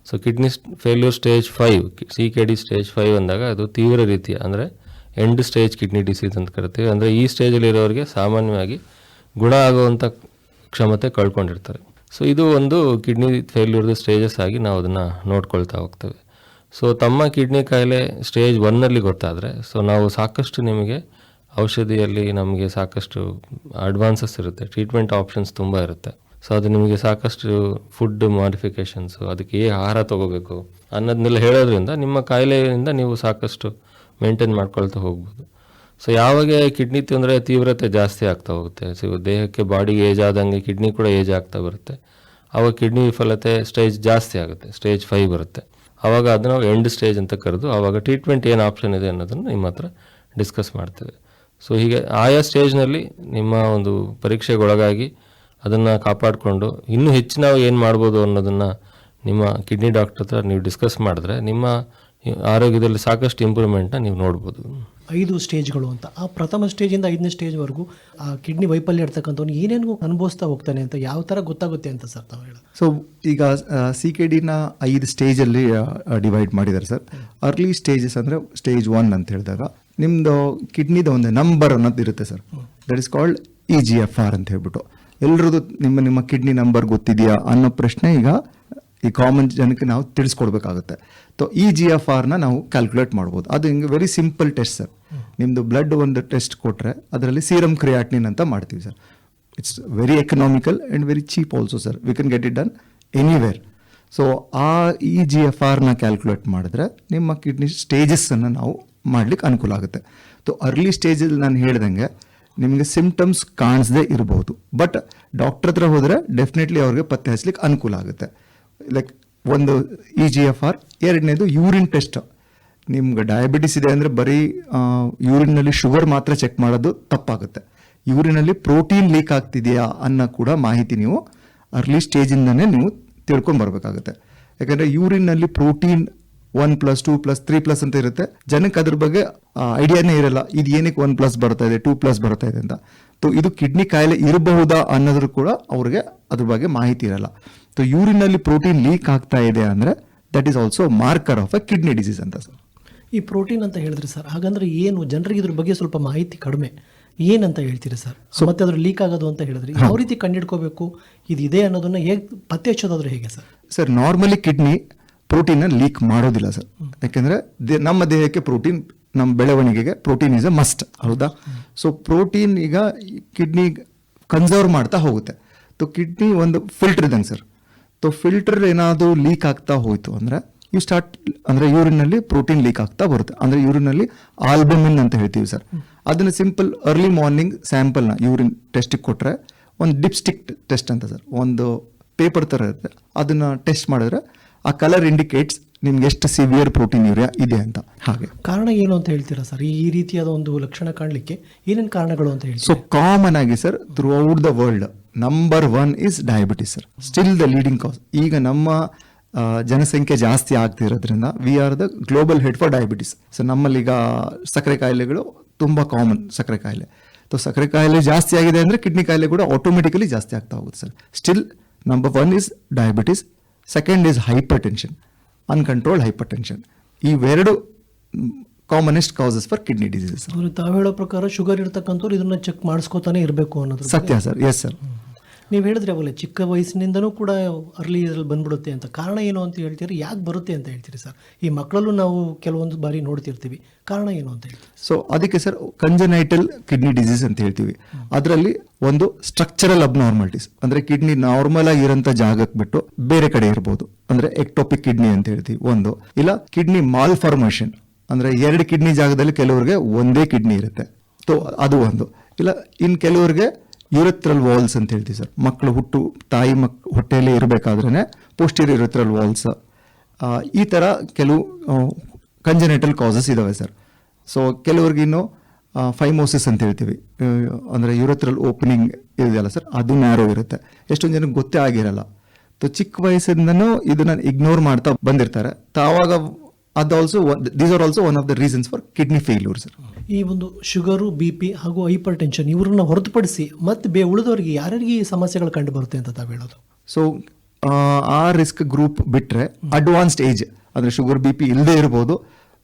So kidney failure stage five C K D stage five ಅಂದಾಗ ಅದು ತೀವ್ರ ರೀತಿಯ ಅಂದರೆ ಎಂಡ್ ಸ್ಟೇಜ್ ಕಿಡ್ನಿ ಡಿಸೀಸ್ ಅಂತ ಕರಿತೀವಿ. ಅಂದರೆ ಈ ಸ್ಟೇಜಲ್ಲಿರೋರಿಗೆ ಸಾಮಾನ್ಯವಾಗಿ ಗುಣ ಆಗುವಂಥ ಕ್ಷಮತೆ ಕಳ್ಕೊಂಡಿರ್ತಾರೆ. ಸೊ ಇದು ಒಂದು ಕಿಡ್ನಿ ಫೇಲ್ಯೂರ್ದು ಸ್ಟೇಜಸ್ ಆಗಿ ನಾವು ಅದನ್ನು ನೋಡ್ಕೊಳ್ತಾ ಹೋಗ್ತೇವೆ. ಸೊ ತಮ್ಮ ಕಿಡ್ನಿ ಕಾಯಿಲೆ ಸ್ಟೇಜ್ ಒನ್ನಲ್ಲಿ ಗೊತ್ತಾದರೆ ಸೊ ನಾವು ಸಾಕಷ್ಟು ನಿಮಗೆ ಔಷಧಿಯಲ್ಲಿ ನಮಗೆ ಸಾಕಷ್ಟು ಅಡ್ವಾನ್ಸಸ್ ಇರುತ್ತೆ ಟ್ರೀಟ್ಮೆಂಟ್ ಆಪ್ಷನ್ಸ್ ತುಂಬ ಇರುತ್ತೆ. ಸೊ ಅದು ನಿಮಗೆ ಸಾಕಷ್ಟು ಫುಡ್ ಮಾಡಿಫಿಕೇಷನ್ಸು ಅದಕ್ಕೆ ಏ ಆಹಾರ ತಗೋಬೇಕು ಅನ್ನೋದನ್ನೆಲ್ಲ ಹೇಳೋದ್ರಿಂದ ನಿಮ್ಮ ಕಾಯಿಲೆಯಿಂದ ನೀವು ಸಾಕಷ್ಟು ಮೇಂಟೈನ್ ಮಾಡ್ಕೊಳ್ತಾ ಹೋಗ್ಬೋದು. ಸೊ ಯಾವಾಗ ಕಿಡ್ನಿ ತೊಂದರೆ ತೀವ್ರತೆ ಜಾಸ್ತಿ ಆಗ್ತಾ ಹೋಗುತ್ತೆ ಸೊ ದೇಹಕ್ಕೆ ಬಾಡಿಗೆ ಏಜ್ ಆದಂಗೆ ಕಿಡ್ನಿ ಕೂಡ ಏಜ್ ಆಗ್ತಾ ಬರುತ್ತೆ. ಆವಾಗ ಕಿಡ್ನಿ ವಿಫಲತೆ ಸ್ಟೇಜ್ ಜಾಸ್ತಿ ಆಗುತ್ತೆ ಸ್ಟೇಜ್ ಫೈವ್ ಬರುತ್ತೆ. ಆವಾಗ ಅದನ್ನ ಎಂಡ್ ಸ್ಟೇಜ್ ಅಂತ ಕರೆದು ಆವಾಗ ಟ್ರೀಟ್ಮೆಂಟ್ ಏನು ಆಪ್ಷನ್ ಇದೆ ಅನ್ನೋದನ್ನು ನಿಮ್ಮ ಹತ್ರ ಡಿಸ್ಕಸ್ ಮಾಡ್ತೇವೆ. ಸೊ ಹೀಗೆ ಆಯಾ ಸ್ಟೇಜ್ನಲ್ಲಿ ನಿಮ್ಮ ಒಂದು ಪರೀಕ್ಷೆಗೊಳಗಾಗಿ ಅದನ್ನು ಕಾಪಾಡಿಕೊಂಡು ಇನ್ನೂ ಹೆಚ್ಚು ನಾವು ಏನು ಮಾಡ್ಬೋದು ಅನ್ನೋದನ್ನು ನಿಮ್ಮ ಕಿಡ್ನಿ ಡಾಕ್ಟರ್ ಹತ್ರ ನೀವು ಡಿಸ್ಕಸ್ ಮಾಡಿದ್ರೆ ನಿಮ್ಮ ಆರೋಗ್ಯದಲ್ಲಿ ಸಾಕಷ್ಟು ಇಂಪ್ರೂವ್ಮೆಂಟ್ನ ನೀವು ನೋಡ್ಬೋದು. ಐದು ಸ್ಟೇಜ್ಗಳು ಅಂತ. ಆ ಪ್ರಥಮ ಸ್ಟೇಜಿಂದ ಐದನೇ ಸ್ಟೇಜ್ವರೆಗೂ ಆ ಕಿಡ್ನಿ ವೈಫಲ್ಯ ಇರ್ತಕ್ಕಂಥವ್ನು ಏನೇನು ಅನುಭವಿಸ್ತಾ ಹೋಗ್ತಾನೆ ಅಂತ ಯಾವ ಥರ ಗೊತ್ತಾಗುತ್ತೆ ಅಂತ ಸರ್ ತಾವು ಹೇಳಿದ್ರು ಸೊ ಈಗ ಸಿ ಕೆ ಡಿನ ಐದು ಸ್ಟೇಜಲ್ಲಿ ಡಿವೈಡ್ ಮಾಡಿದ್ದಾರೆ ಸರ್. ಅರ್ಲಿ ಸ್ಟೇಜಸ್ ಅಂದರೆ ಸ್ಟೇಜ್ ಒನ್ ಅಂತ ಹೇಳಿದಾಗ ನಿಮ್ಮದು ಕಿಡ್ನಿದ ಒಂದು ನಂಬರ್ ಅನ್ನೋದು ಇರುತ್ತೆ sir. That is called E G F R ಅಂತ ಹೇಳ್ಬಿಟ್ಟು. ಎಲ್ರದ್ದು ನಿಮ್ಮ ನಿಮ್ಮ ಕಿಡ್ನಿ ನಂಬರ್ ಗೊತ್ತಿದೆಯಾ ಅನ್ನೋ ಪ್ರಶ್ನೆ ಈಗ ಈ ಕಾಮನ್ ಜನಕ್ಕೆ ನಾವು ತಿಳಿಸ್ಕೊಡ್ಬೇಕಾಗುತ್ತೆ. ಸೊ ಇ ಜಿ ಎಫ್ ಆರ್ನ ನಾವು ಕ್ಯಾಲ್ಕುಲೇಟ್ ಮಾಡ್ಬೋದು. ಅದು ಹಿಂಗೆ ವೆರಿ ಸಿಂಪಲ್ ಟೆಸ್ಟ್ ಸರ್ ನಿಮ್ಮದು ಬ್ಲಡ್ ಒಂದು ಟೆಸ್ಟ್ ಕೊಟ್ಟರೆ ಅದರಲ್ಲಿ ಸೀರಮ್ ಕ್ರಿಯಾಟ್ನಿನ್ ಅಂತ ಮಾಡ್ತೀವಿ sir it's very economical and very cheap also sir we can get it done anywhere so ಆ ಇ ಜಿ ಎಫ್ ಆರ್ನ ಕ್ಯಾಲ್ಕುಲೇಟ್ ಮಾಡಿದ್ರೆ ನಿಮ್ಮ ಕಿಡ್ನಿ ಸ್ಟೇಜಸ್ಸನ್ನು ನಾವು ಮಾಡ್ಲಿಕ್ಕೆ ಅನುಕೂಲ ಆಗುತ್ತೆ. ಸೊ ಅರ್ಲಿ ಸ್ಟೇಜಲ್ಲಿ ನಾನು ಹೇಳ್ದಂಗೆ ನಿಮಗೆ ಸಿಂಪ್ಟಮ್ಸ್ ಕಾಣಿಸದೇ ಇರಬಹುದು ಬಟ್ ಡಾಕ್ಟರ್ ಹತ್ರ ಹೋದರೆ ಡೆಫಿನೆಟ್ಲಿ ಅವ್ರಿಗೆ ಪತ್ತೆ ಹಚ್ಚಲಿಕ್ಕೆ ಅನುಕೂಲ ಆಗುತ್ತೆ. ಲೈಕ್ ಒಂದು ಇ ಜಿ ಎಫ್ ಆರ್ ಎರಡನೇದು ಯೂರಿನ್ ಟೆಸ್ಟ್ ನಿಮ್ಗೆ ಡಯಾಬಿಟಿಸ್ ಇದೆ ಅಂದರೆ ಬರೀ ಯೂರಿನ್ನಲ್ಲಿ ಶುಗರ್ ಮಾತ್ರ ಚೆಕ್ ಮಾಡೋದು ತಪ್ಪಾಗುತ್ತೆ. ಯೂರಿನಲ್ಲಿ ಪ್ರೋಟೀನ್ ಲೀಕ್ ಆಗ್ತಿದೆಯಾ ಅನ್ನೋ ಕೂಡ ಮಾಹಿತಿ ನೀವು ಅರ್ಲಿ ಸ್ಟೇಜಿಂದನೇ ನೀವು ತಿಳ್ಕೊಂಡು ಬರಬೇಕಾಗುತ್ತೆ. ಯಾಕಂದರೆ ಯೂರಿನ್ನಲ್ಲಿ protein one plus two plus three plus ಅಂತ ಇರುತ್ತೆ. ಜನಕ್ಕೆ ಅದ್ರ ಬಗ್ಗೆ ಐಡಿಯಾನೇ ಇರಲ್ಲ. ಇದು ಏನಕ್ಕೆ ಒನ್ ಪ್ಲಸ್ ಬರ್ತಾ ಇದೆ ಟೂ ಪ್ಲಸ್ ಬರ್ತಾ ಇದೆ ಅಂತ. ಸೊ ಇದು ಕಿಡ್ನಿ ಕಾಯಿಲೆ ಇರಬಹುದಾ ಅನ್ನೋದ್ರ ಕೂಡ ಅವ್ರಿಗೆ ಅದ್ರ ಬಗ್ಗೆ ಮಾಹಿತಿ ಇರಲ್ಲ. ಸೊ ಯೂರಿನಲ್ಲಿ ಪ್ರೋಟೀನ್ ಲೀಕ್ ಆಗ್ತಾ ಇದೆ ಅಂದರೆ that is also marker of a kidney disease ಅಂತ ಸರ್. ಈ ಪ್ರೋಟೀನ್ ಅಂತ ಹೇಳಿದ್ರಿ ಸರ್ ಹಾಗಂದ್ರೆ ಏನು ಜನರಿಗೆ ಇದ್ರ ಬಗ್ಗೆ ಸ್ವಲ್ಪ ಮಾಹಿತಿ ಕಡಿಮೆ. ಏನಂತ ಹೇಳ್ತೀರಿ ಸರ್? ಸೊ ಮತ್ತೆ ಅದ್ರ ಲೀಕ್ ಆಗೋದು ಅಂತ ಹೇಳಿದ್ರಿ. ಯಾವ ರೀತಿ ಕಂಡಿಡ್ಕೋಬೇಕು ಇದು ಇದೆ ಅನ್ನೋದನ್ನ ಹೇಗೆ ಪತ್ತೆ ಹಚ್ಚೋದಾದ್ರೆ ಹೇಗೆ ಸರ್? ಸರ್ ನಾರ್ಮಲಿ ಕಿಡ್ನಿ ಪ್ರೋಟೀನ್ನ ಲೀಕ್ ಮಾಡೋದಿಲ್ಲ ಸರ್. ಯಾಕೆಂದರೆ ನಮ್ಮ ದೇಹಕ್ಕೆ ಪ್ರೋಟೀನ್, ನಮ್ಮ ಬೆಳವಣಿಗೆಗೆ ಪ್ರೋಟೀನ್ ಇಸ್ ಅ ಮಸ್ಟ್ ಹೌದಾ? ಸೊ ಪ್ರೋಟೀನ್ ಈಗ ಕಿಡ್ನಿ ಕನ್ಸರ್ವ್ ಮಾಡ್ತಾ ಹೋಗುತ್ತೆ. ತೊ ಕಿಡ್ನಿ ಒಂದು ಫಿಲ್ಟರ್ ಇದ್ದಂಗೆ ಸರ್. ತೊ ಫಿಲ್ಟರ್ ಏನಾದರೂ ಲೀಕ್ ಆಗ್ತಾ ಹೋಯಿತು ಅಂದರೆ ಯು ಸ್ಟಾರ್ಟ್ ಅಂದರೆ ಯೂರಿನಲ್ಲಿ ಪ್ರೋಟೀನ್ ಲೀಕ್ ಆಗ್ತಾ ಬರುತ್ತೆ. ಅಂದರೆ ಯೂರಿನಲ್ಲಿ ಆಲ್ಬಮಿನ್ ಅಂತ ಹೇಳ್ತೀವಿ ಸರ್. ಅದನ್ನು ಸಿಂಪಲ್ ಅರ್ಲಿ ಮಾರ್ನಿಂಗ್ ಸ್ಯಾಂಪಲ್ನ ಯೂರಿನ್ ಟೆಸ್ಟಿಗೆ ಕೊಟ್ಟರೆ ಒಂದು ಡಿಪ್ಸ್ಟಿಕ್ ಟೆಸ್ಟ್ ಅಂತ ಸರ್. ಒಂದು ಪೇಪರ್ ಥರ ಇರುತ್ತೆ. ಅದನ್ನು ಟೆಸ್ಟ್ ಮಾಡಿದ್ರೆ ಆ ಕಲರ್ ಇಂಡಿಕೇಟ್ಸ್ ನಿಮ್ಗೆ ಎಷ್ಟು ಸಿವಿಯರ್ ಪ್ರೋಟೀನ್ ಯೂರಿಯಾ ಇದೆ ಅಂತ. ಹಾಗೆ. ಕಾರಣ ಏನು ಅಂತ ಹೇಳ್ತೀರಾ ಸರ್? ಈ ರೀತಿಯಾದ ಒಂದು ಲಕ್ಷಣ ಕಾಣಲಿಕ್ಕೆ ಏನೇನು ಕಾರಣಗಳು ಅಂತ ಹೇಳಿ ಸೊ ಕಾಮನ್ ಆಗಿ sir throughout the world number one is diabetes sir still the leading cause ಈಗ ನಮ್ಮ ಜನಸಂಖ್ಯೆ ಜಾಸ್ತಿ ಆಗ್ತಿರೋದ್ರಿಂದ we are the global head for diabetes so ನಮ್ಮಲ್ಲಿ ಈಗ ಸಕ್ಕರೆ ಕಾಯಿಲೆಗಳು ತುಂಬ ಕಾಮನ್ ಸಕ್ಕರೆ ಕಾಯಿಲೆ ಸೊ ಸಕ್ಕರೆ ಕಾಯಿಲೆ ಜಾಸ್ತಿ ಆಗಿದೆ ಅಂದರೆ ಕಿಡ್ನಿ ಕಾಯಿಲೆ ಕೂಡ ಆಟೋಮೆಟಿಕಲಿ ಜಾಸ್ತಿ ಆಗ್ತಾ ಹೋಗುತ್ತೆ sir still number one is diabetes second is hypertension uncontrolled hypertension ಇವೆರಡು commonest causes for kidney diseases ಅವರು ತಾವು ಹೇಳೋ ಪ್ರಕಾರ ಶುಗರ್ ಇರ್ತಕ್ಕಂಥವ್ರು ಇದನ್ನ ಚೆಕ್ ಮಾಡಿಸ್ಕೋತಾನೆ ಇರಬೇಕು ಅನ್ನೋದು ಸತ್ಯ ಸರ್ ಎಸ್ ಸರ್ ನೀವು ಹೇಳಿದ್ರೆ ಅವಾಗಲೇ ಚಿಕ್ಕ ವಯಸ್ಸಿನಿಂದನೂ ಕೂಡ ಅರ್ಲಿ ಇದ್ರಲ್ಲಿ ಬಂದ್ಬಿಡುತ್ತೆ ಅಂತ. ಕಾರಣ ಏನು ಅಂತ ಹೇಳ್ತೀರಿ? ಯಾಕೆ ಬರುತ್ತೆ ಅಂತ ಹೇಳ್ತೀರಿ ಸರ್? ಈ ಮಕ್ಕಳಲ್ಲೂ ನಾವು ಕೆಲವೊಂದು ಬಾರಿ ನೋಡ್ತಿರ್ತೀವಿ. ಕಾರಣ ಏನು ಅಂತ ಹೇಳಿ ಸೊ ಅದಕ್ಕೆ ಸರ್ ಕಂಜನೈಟಲ್ ಕಿಡ್ನಿ ಡಿಸೀಸ್ ಅಂತ ಹೇಳ್ತೀವಿ. ಅದರಲ್ಲಿ ಒಂದು ಸ್ಟ್ರಕ್ಚರಲ್ ಅಬ್ನಾರ್ಮಾಲಿಟೀಸ್ ಅಂದರೆ ಕಿಡ್ನಿ ನಾರ್ಮಲ್ ಆಗಿರೋಂಥ ಜಾಗಕ್ಕೆ ಬಿಟ್ಟು ಬೇರೆ ಕಡೆ ಇರ್ಬೋದು. ಅಂದರೆ ಎಕ್ಟೋಪಿಕ್ ಕಿಡ್ನಿ ಅಂತ ಹೇಳ್ತೀವಿ, ಒಂದು. ಇಲ್ಲ ಕಿಡ್ನಿ ಮಾಲ್ ಫಾರ್ಮೇಷನ್ ಅಂದ್ರೆ ಎರಡು ಕಿಡ್ನಿ ಜಾಗದಲ್ಲಿ ಕೆಲವರಿಗೆ ಒಂದೇ ಕಿಡ್ನಿ ಇರುತ್ತೆ. ಸೊ ಅದು ಒಂದು. ಇಲ್ಲ, ಇನ್ ಕೆಲವರಿಗೆ ಯುರೆತ್ರಲ್ ವಾಲ್ಸ್ ಅಂತ ಹೇಳ್ತೀವಿ ಸರ್. ಮಕ್ಕಳು ಹುಟ್ಟು, ತಾಯಿ ಮಕ್, ಹೊಟ್ಟೆಯಲ್ಲಿ ಇರಬೇಕಾದ್ರೇ ಪೋಸ್ಟೀರಿಯರ್ ಯುರೆತ್ರಲ್ ವಾಲ್ಸ್ ಈ ಥರ ಕೆಲವು ಕಂಜನೆಟಲ್ ಕಾಸಸ್ ಇದ್ದಾವೆ ಸರ್. ಸೊ ಕೆಲವ್ರಿಗೆ ಇನ್ನು ಫೈಮೋಸಿಸ್ ಅಂತ ಹೇಳ್ತೀವಿ. ಅಂದರೆ ಅಂದ್ರೆ ಯುರತ್ರಲ್ ಓಪನಿಂಗ್ ಇದೆಯಲ್ಲ ಸರ್, ಅದು ನ್ಯಾರೋ ಇರುತ್ತೆ. ಎಷ್ಟೊಂದು ಜನಕ್ಕೆ ಗೊತ್ತೇ ಆಗಿರಲ್ಲ. ಸೊ ಚಿಕ್ಕ ವಯಸ್ಸಿಂದನೂ ಇದನ್ನ ಇಗ್ನೋರ್ ಮಾಡ್ತಾ ಬಂದಿರ್ತಾರೆ. ತಾವಾಗ ಅದು also these are also one of the reasons for kidney failure sir ಈ ಒಂದು ಶುಗರು ಬಿ ಪಿ ಹಾಗೂ ಹೈಪರ್ ಟೆನ್ಷನ್ ಇವರನ್ನ ಹೊರತುಪಡಿಸಿ ಮತ್ತೆ ಬೇ ಉಳಿದವರಿಗೆ ಯಾರ್ಯಾರಿಗೆ ಈ ಸಮಸ್ಯೆಗಳು ಕಂಡು ಬರುತ್ತೆ ಅಂತ ತಾವು ಹೇಳೋದು? ಸೊ ಆ ರಿಸ್ಕ್ ಗ್ರೂಪ್ ಬಿಟ್ಟರೆ ಅಡ್ವಾನ್ಸ್ಡ್ ಏಜ್ ಅಂದರೆ ಶುಗರ್ ಬಿ ಪಿ ಇಲ್ಲದೆ ಇರ್ಬೋದು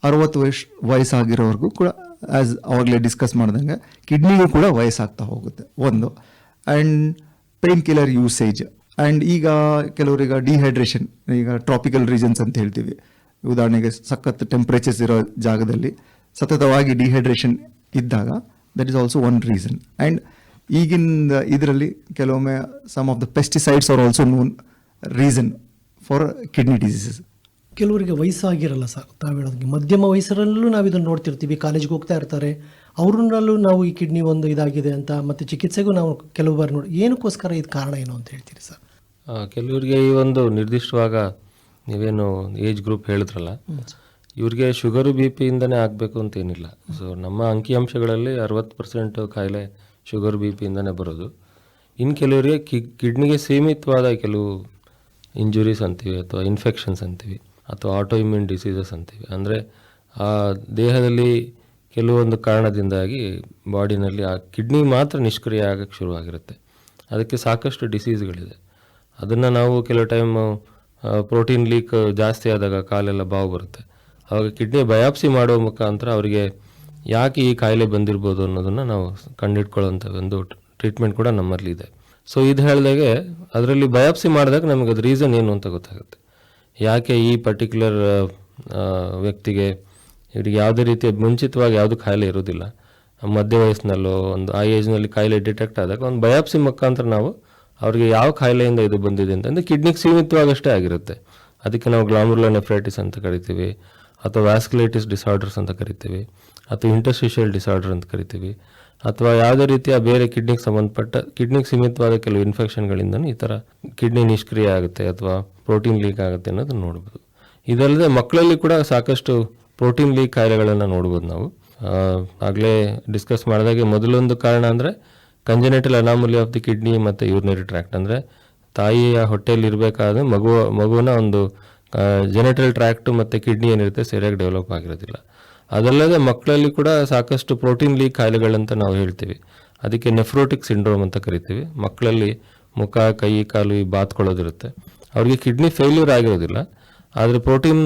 ಅರವತ್ತು ವಯಸ್ಸು ವಯಸ್ಸಾಗಿರೋರ್ಗೂ ಕೂಡ ಆ್ಯಸ್ ಅವಾಗಲೇ ಡಿಸ್ಕಸ್ ಮಾಡ್ದಂಗೆ ಕಿಡ್ನಿಗೂ ಕೂಡ ವಯಸ್ಸಾಗ್ತಾ ಹೋಗುತ್ತೆ ಒಂದು. And pain killer usage and ಈಗ ಕೆಲವರೀಗ ಡಿಹೈಡ್ರೇಷನ್ ಈಗ ಟ್ರಾಪಿಕಲ್ ರೀಜನ್ಸ್ ಅಂತ ಹೇಳ್ತೀವಿ. ಉದಾಹರಣೆಗೆ ಸಖತ್ ಟೆಂಪ್ರೇಚರ್ಸ್ ಇರೋ ಜಾಗದಲ್ಲಿ ಸತತವಾಗಿ ಡಿಹೈಡ್ರೇಷನ್ ಇದ್ದಾಗ that is also one reason and ಈಗಿನ ಇದರಲ್ಲಿ ಕೆಲವೊಮ್ಮೆ some of the pesticides are also known reason for kidney diseases ಕೆಲವರಿಗೆ ವಯಸ್ಸಾಗಿರಲ್ಲ ಸರ್ ತಾವು ಹೇಳೋದಕ್ಕೆ. ಮಧ್ಯಮ ವಯಸ್ಸರಲ್ಲೂ ನಾವು ಇದನ್ನು ನೋಡ್ತಿರ್ತೀವಿ ಕಾಲೇಜ್ಗೆ ಹೋಗ್ತಾ ಇರ್ತಾರೆ. ಅವ್ರನ್ನಲ್ಲೂ ನಾವು ಈ ಕಿಡ್ನಿ ಒಂದು ಇದಾಗಿದೆ ಅಂತ ಮತ್ತು ಚಿಕಿತ್ಸೆಗೂ ನಾವು ಕೆಲವು ಬಾರಿ ನೋಡಿ. ಏನಕ್ಕೋಸ್ಕರ ಇದು ಕಾರಣ ಏನು ಅಂತ ಹೇಳ್ತೀರಿ ಸರ್? ಕೆಲವರಿಗೆ ಈ ಒಂದು ನಿರ್ದಿಷ್ಟವಾಗ ನೀವೇನು ಏಜ್ ಗ್ರೂಪ್ ಹೇಳಿದ್ರಲ್ಲ ಇವ್ರಿಗೆ ಶುಗರು ಬಿ ಪಿಯಿಂದನೇ ಆಗಬೇಕು ಅಂತೇನಿಲ್ಲ ಸೊ ನಮ್ಮ ಅಂಕಿಅಂಶಗಳಲ್ಲಿ ಅರವತ್ತು ಪರ್ಸೆಂಟ್ ಕಾಯಿಲೆ ಶುಗರ್ ಬಿ ಪಿಯಿಂದನೇ ಬರೋದು. ಇನ್ನು ಕೆಲವರಿಗೆ ಕಿ ಕಿಡ್ನಿಗೆ ಸೀಮಿತವಾದ ಕೆಲವು ಇಂಜುರೀಸ್ ಅಂತೀವಿ ಅಥವಾ ಇನ್ಫೆಕ್ಷನ್ಸ್ ಅಂತೀವಿ ಅಥವಾ ಆಟೋ ಇಮ್ಯೂನ್ ಡಿಸೀಸಸ್ ಅಂತೀವಿ. ಅಂದರೆ ಆ ದೇಹದಲ್ಲಿ ಕೆಲವೊಂದು ಕಾರಣದಿಂದಾಗಿ ಬಾಡಿನಲ್ಲಿ ಆ ಕಿಡ್ನಿ ಮಾತ್ರ ನಿಷ್ಕ್ರಿಯ ಆಗಕ್ಕೆ ಶುರುವಾಗಿರುತ್ತೆ. ಅದಕ್ಕೆ ಸಾಕಷ್ಟು ಡಿಸೀಸ್ಗಳಿದೆ ಅದನ್ನು ನಾವು ಕೆಲವು ಟೈಮ್ ಪ್ರೋಟೀನ್ ಲೀಕ್ ಜಾಸ್ತಿ ಆದಾಗ ಕಾಲೆಲ್ಲ ಬಾವು ಬರುತ್ತೆ. ಆವಾಗ ಕಿಡ್ನಿ ಬಯಾಪ್ಸಿ ಮಾಡೋ ಮುಖಾಂತರ ಅವರಿಗೆ ಯಾಕೆ ಈ ಕಾಯಿಲೆ ಬಂದಿರ್ಬೋದು ಅನ್ನೋದನ್ನು ನಾವು ಕಂಡಿಟ್ಕೊಳ್ಳೋಂಥ ಒಂದು ಟ್ರೀಟ್ಮೆಂಟ್ ಕೂಡ ನಮ್ಮಲ್ಲಿ ಇದೆ. ಸೊ ಇದು ಹೇಳಿದಾಗೆ ಅದರಲ್ಲಿ ಬಯಾಪ್ಸಿ ಮಾಡಿದಾಗ ನಮಗೆ ಅದು ರೀಸನ್ ಏನು ಅಂತ ಗೊತ್ತಾಗುತ್ತೆ. ಯಾಕೆ ಈ ಪರ್ಟಿಕ್ಯುಲರ್ ವ್ಯಕ್ತಿಗೆ ಇವರಿಗೆ ಯಾವುದೇ ರೀತಿಯ ಮುಂಚಿತವಾಗಿ ಯಾವುದು ಕಾಯಿಲೆ ಇರೋದಿಲ್ಲ ಮಧ್ಯ ವಯಸ್ಸಿನಲ್ಲೋ ಒಂದು ಆ ಏಜ್ನಲ್ಲಿ ಕಾಯಿಲೆ ಡಿಟೆಕ್ಟ್ ಆದಾಗ ಒಂದು ಬಯಾಪ್ಸಿ ಮುಖಾಂತರ ನಾವು ಅವರಿಗೆ ಯಾವ ಕಾಯಿಲೆಯಿಂದ ಇದು ಬಂದಿದೆ ಅಂತಂದರೆ ಕಿಡ್ನಿಗೆ ಸೀಮಿತವಾಗಷ್ಟೇ ಆಗಿರುತ್ತೆ. ಅದಕ್ಕೆ ನಾವು ಗ್ಲಾಮುಲರ್ ನೆಫ್ರೈಟಿಸ್ ಅಂತ ಕರಿತೀವಿ, ಅಥವಾ ವ್ಯಾಸ್ಕ್ಯುಲೈಟಿಸ್ ಡಿಸಾರ್ಡರ್ಸ್ ಅಂತ ಕರಿತೀವಿ, ಅಥವಾ ಇಂಟರ್ಸ್ಟಿಷಿಯಲ್ ಡಿಸಾರ್ಡರ್ ಅಂತ ಕರಿತೀವಿ, ಅಥವಾ ಯಾವುದೇ ರೀತಿಯ ಬೇರೆ ಕಿಡ್ನಿಗೆ ಸಂಬಂಧಪಟ್ಟ ಕಿಡ್ನಿಗೆ ಸೀಮಿತವಾದ ಕೆಲವು ಇನ್ಫೆಕ್ಷನ್ಗಳಿಂದ ಈ ಥರ ಕಿಡ್ನಿ ನಿಷ್ಕ್ರಿಯ ಆಗುತ್ತೆ ಅಥವಾ ಪ್ರೋಟೀನ್ ಲೀಕ್ ಆಗುತ್ತೆ ಅನ್ನೋದನ್ನು ನೋಡ್ಬೋದು. ಇದಲ್ಲದೆ ಮಕ್ಕಳಲ್ಲಿ ಕೂಡ ಸಾಕಷ್ಟು ಪ್ರೋಟೀನ್ ಲೀಕ್ ಕಾಯಿಲೆಗಳನ್ನು ನೋಡ್ಬೋದು ನಾವು. ಆಗಲೇ ಡಿಸ್ಕಸ್ ಮಾಡಿದಾಗೆ ಮೊದಲೊಂದು ಕಾರಣ ಅಂದರೆ congenital anomaly of the kidney ಮತ್ತು ಯೂರಿನರಿ ಟ್ರ್ಯಾಕ್ಟ್. ಅಂದರೆ ತಾಯಿಯ ಹೊಟ್ಟೆಯಲ್ಲಿ ಇರಬೇಕಾದ್ರೆ ಮಗು ಮಗುವಿನ ಒಂದು ಜೆನೆಟಲ್ ಟ್ರ್ಯಾಕ್ಟ್ ಮತ್ತು ಕಿಡ್ನಿ ಏನಿರುತ್ತೆ ಸರಿಯಾಗಿ ಡೆವಲಪ್ ಆಗಿರೋದಿಲ್ಲ. ಅದಲ್ಲದೆ ಮಕ್ಕಳಲ್ಲಿ ಕೂಡ ಸಾಕಷ್ಟು ಪ್ರೋಟೀನ್ ಲೀಕ್ ಕಾಯಿಲೆಗಳಂತ ನಾವು ಹೇಳ್ತೀವಿ. ಅದಕ್ಕೆ ನೆಫ್ರೋಟಿಕ್ ಸಿಂಡ್ರೋಮ್ ಅಂತ ಕರಿತೀವಿ. ಮಕ್ಕಳಲ್ಲಿ ಮುಖ, ಕೈ, ಕಾಲು ಈ ಬಾತ್ಕೊಳ್ಳೋದಿರುತ್ತೆ. ಅವರಿಗೆ ಕಿಡ್ನಿ ಫೇಲ್ಯೂರ್ ಆಗಿರೋದಿಲ್ಲ. ಆದರೆ ಪ್ರೋಟೀನ್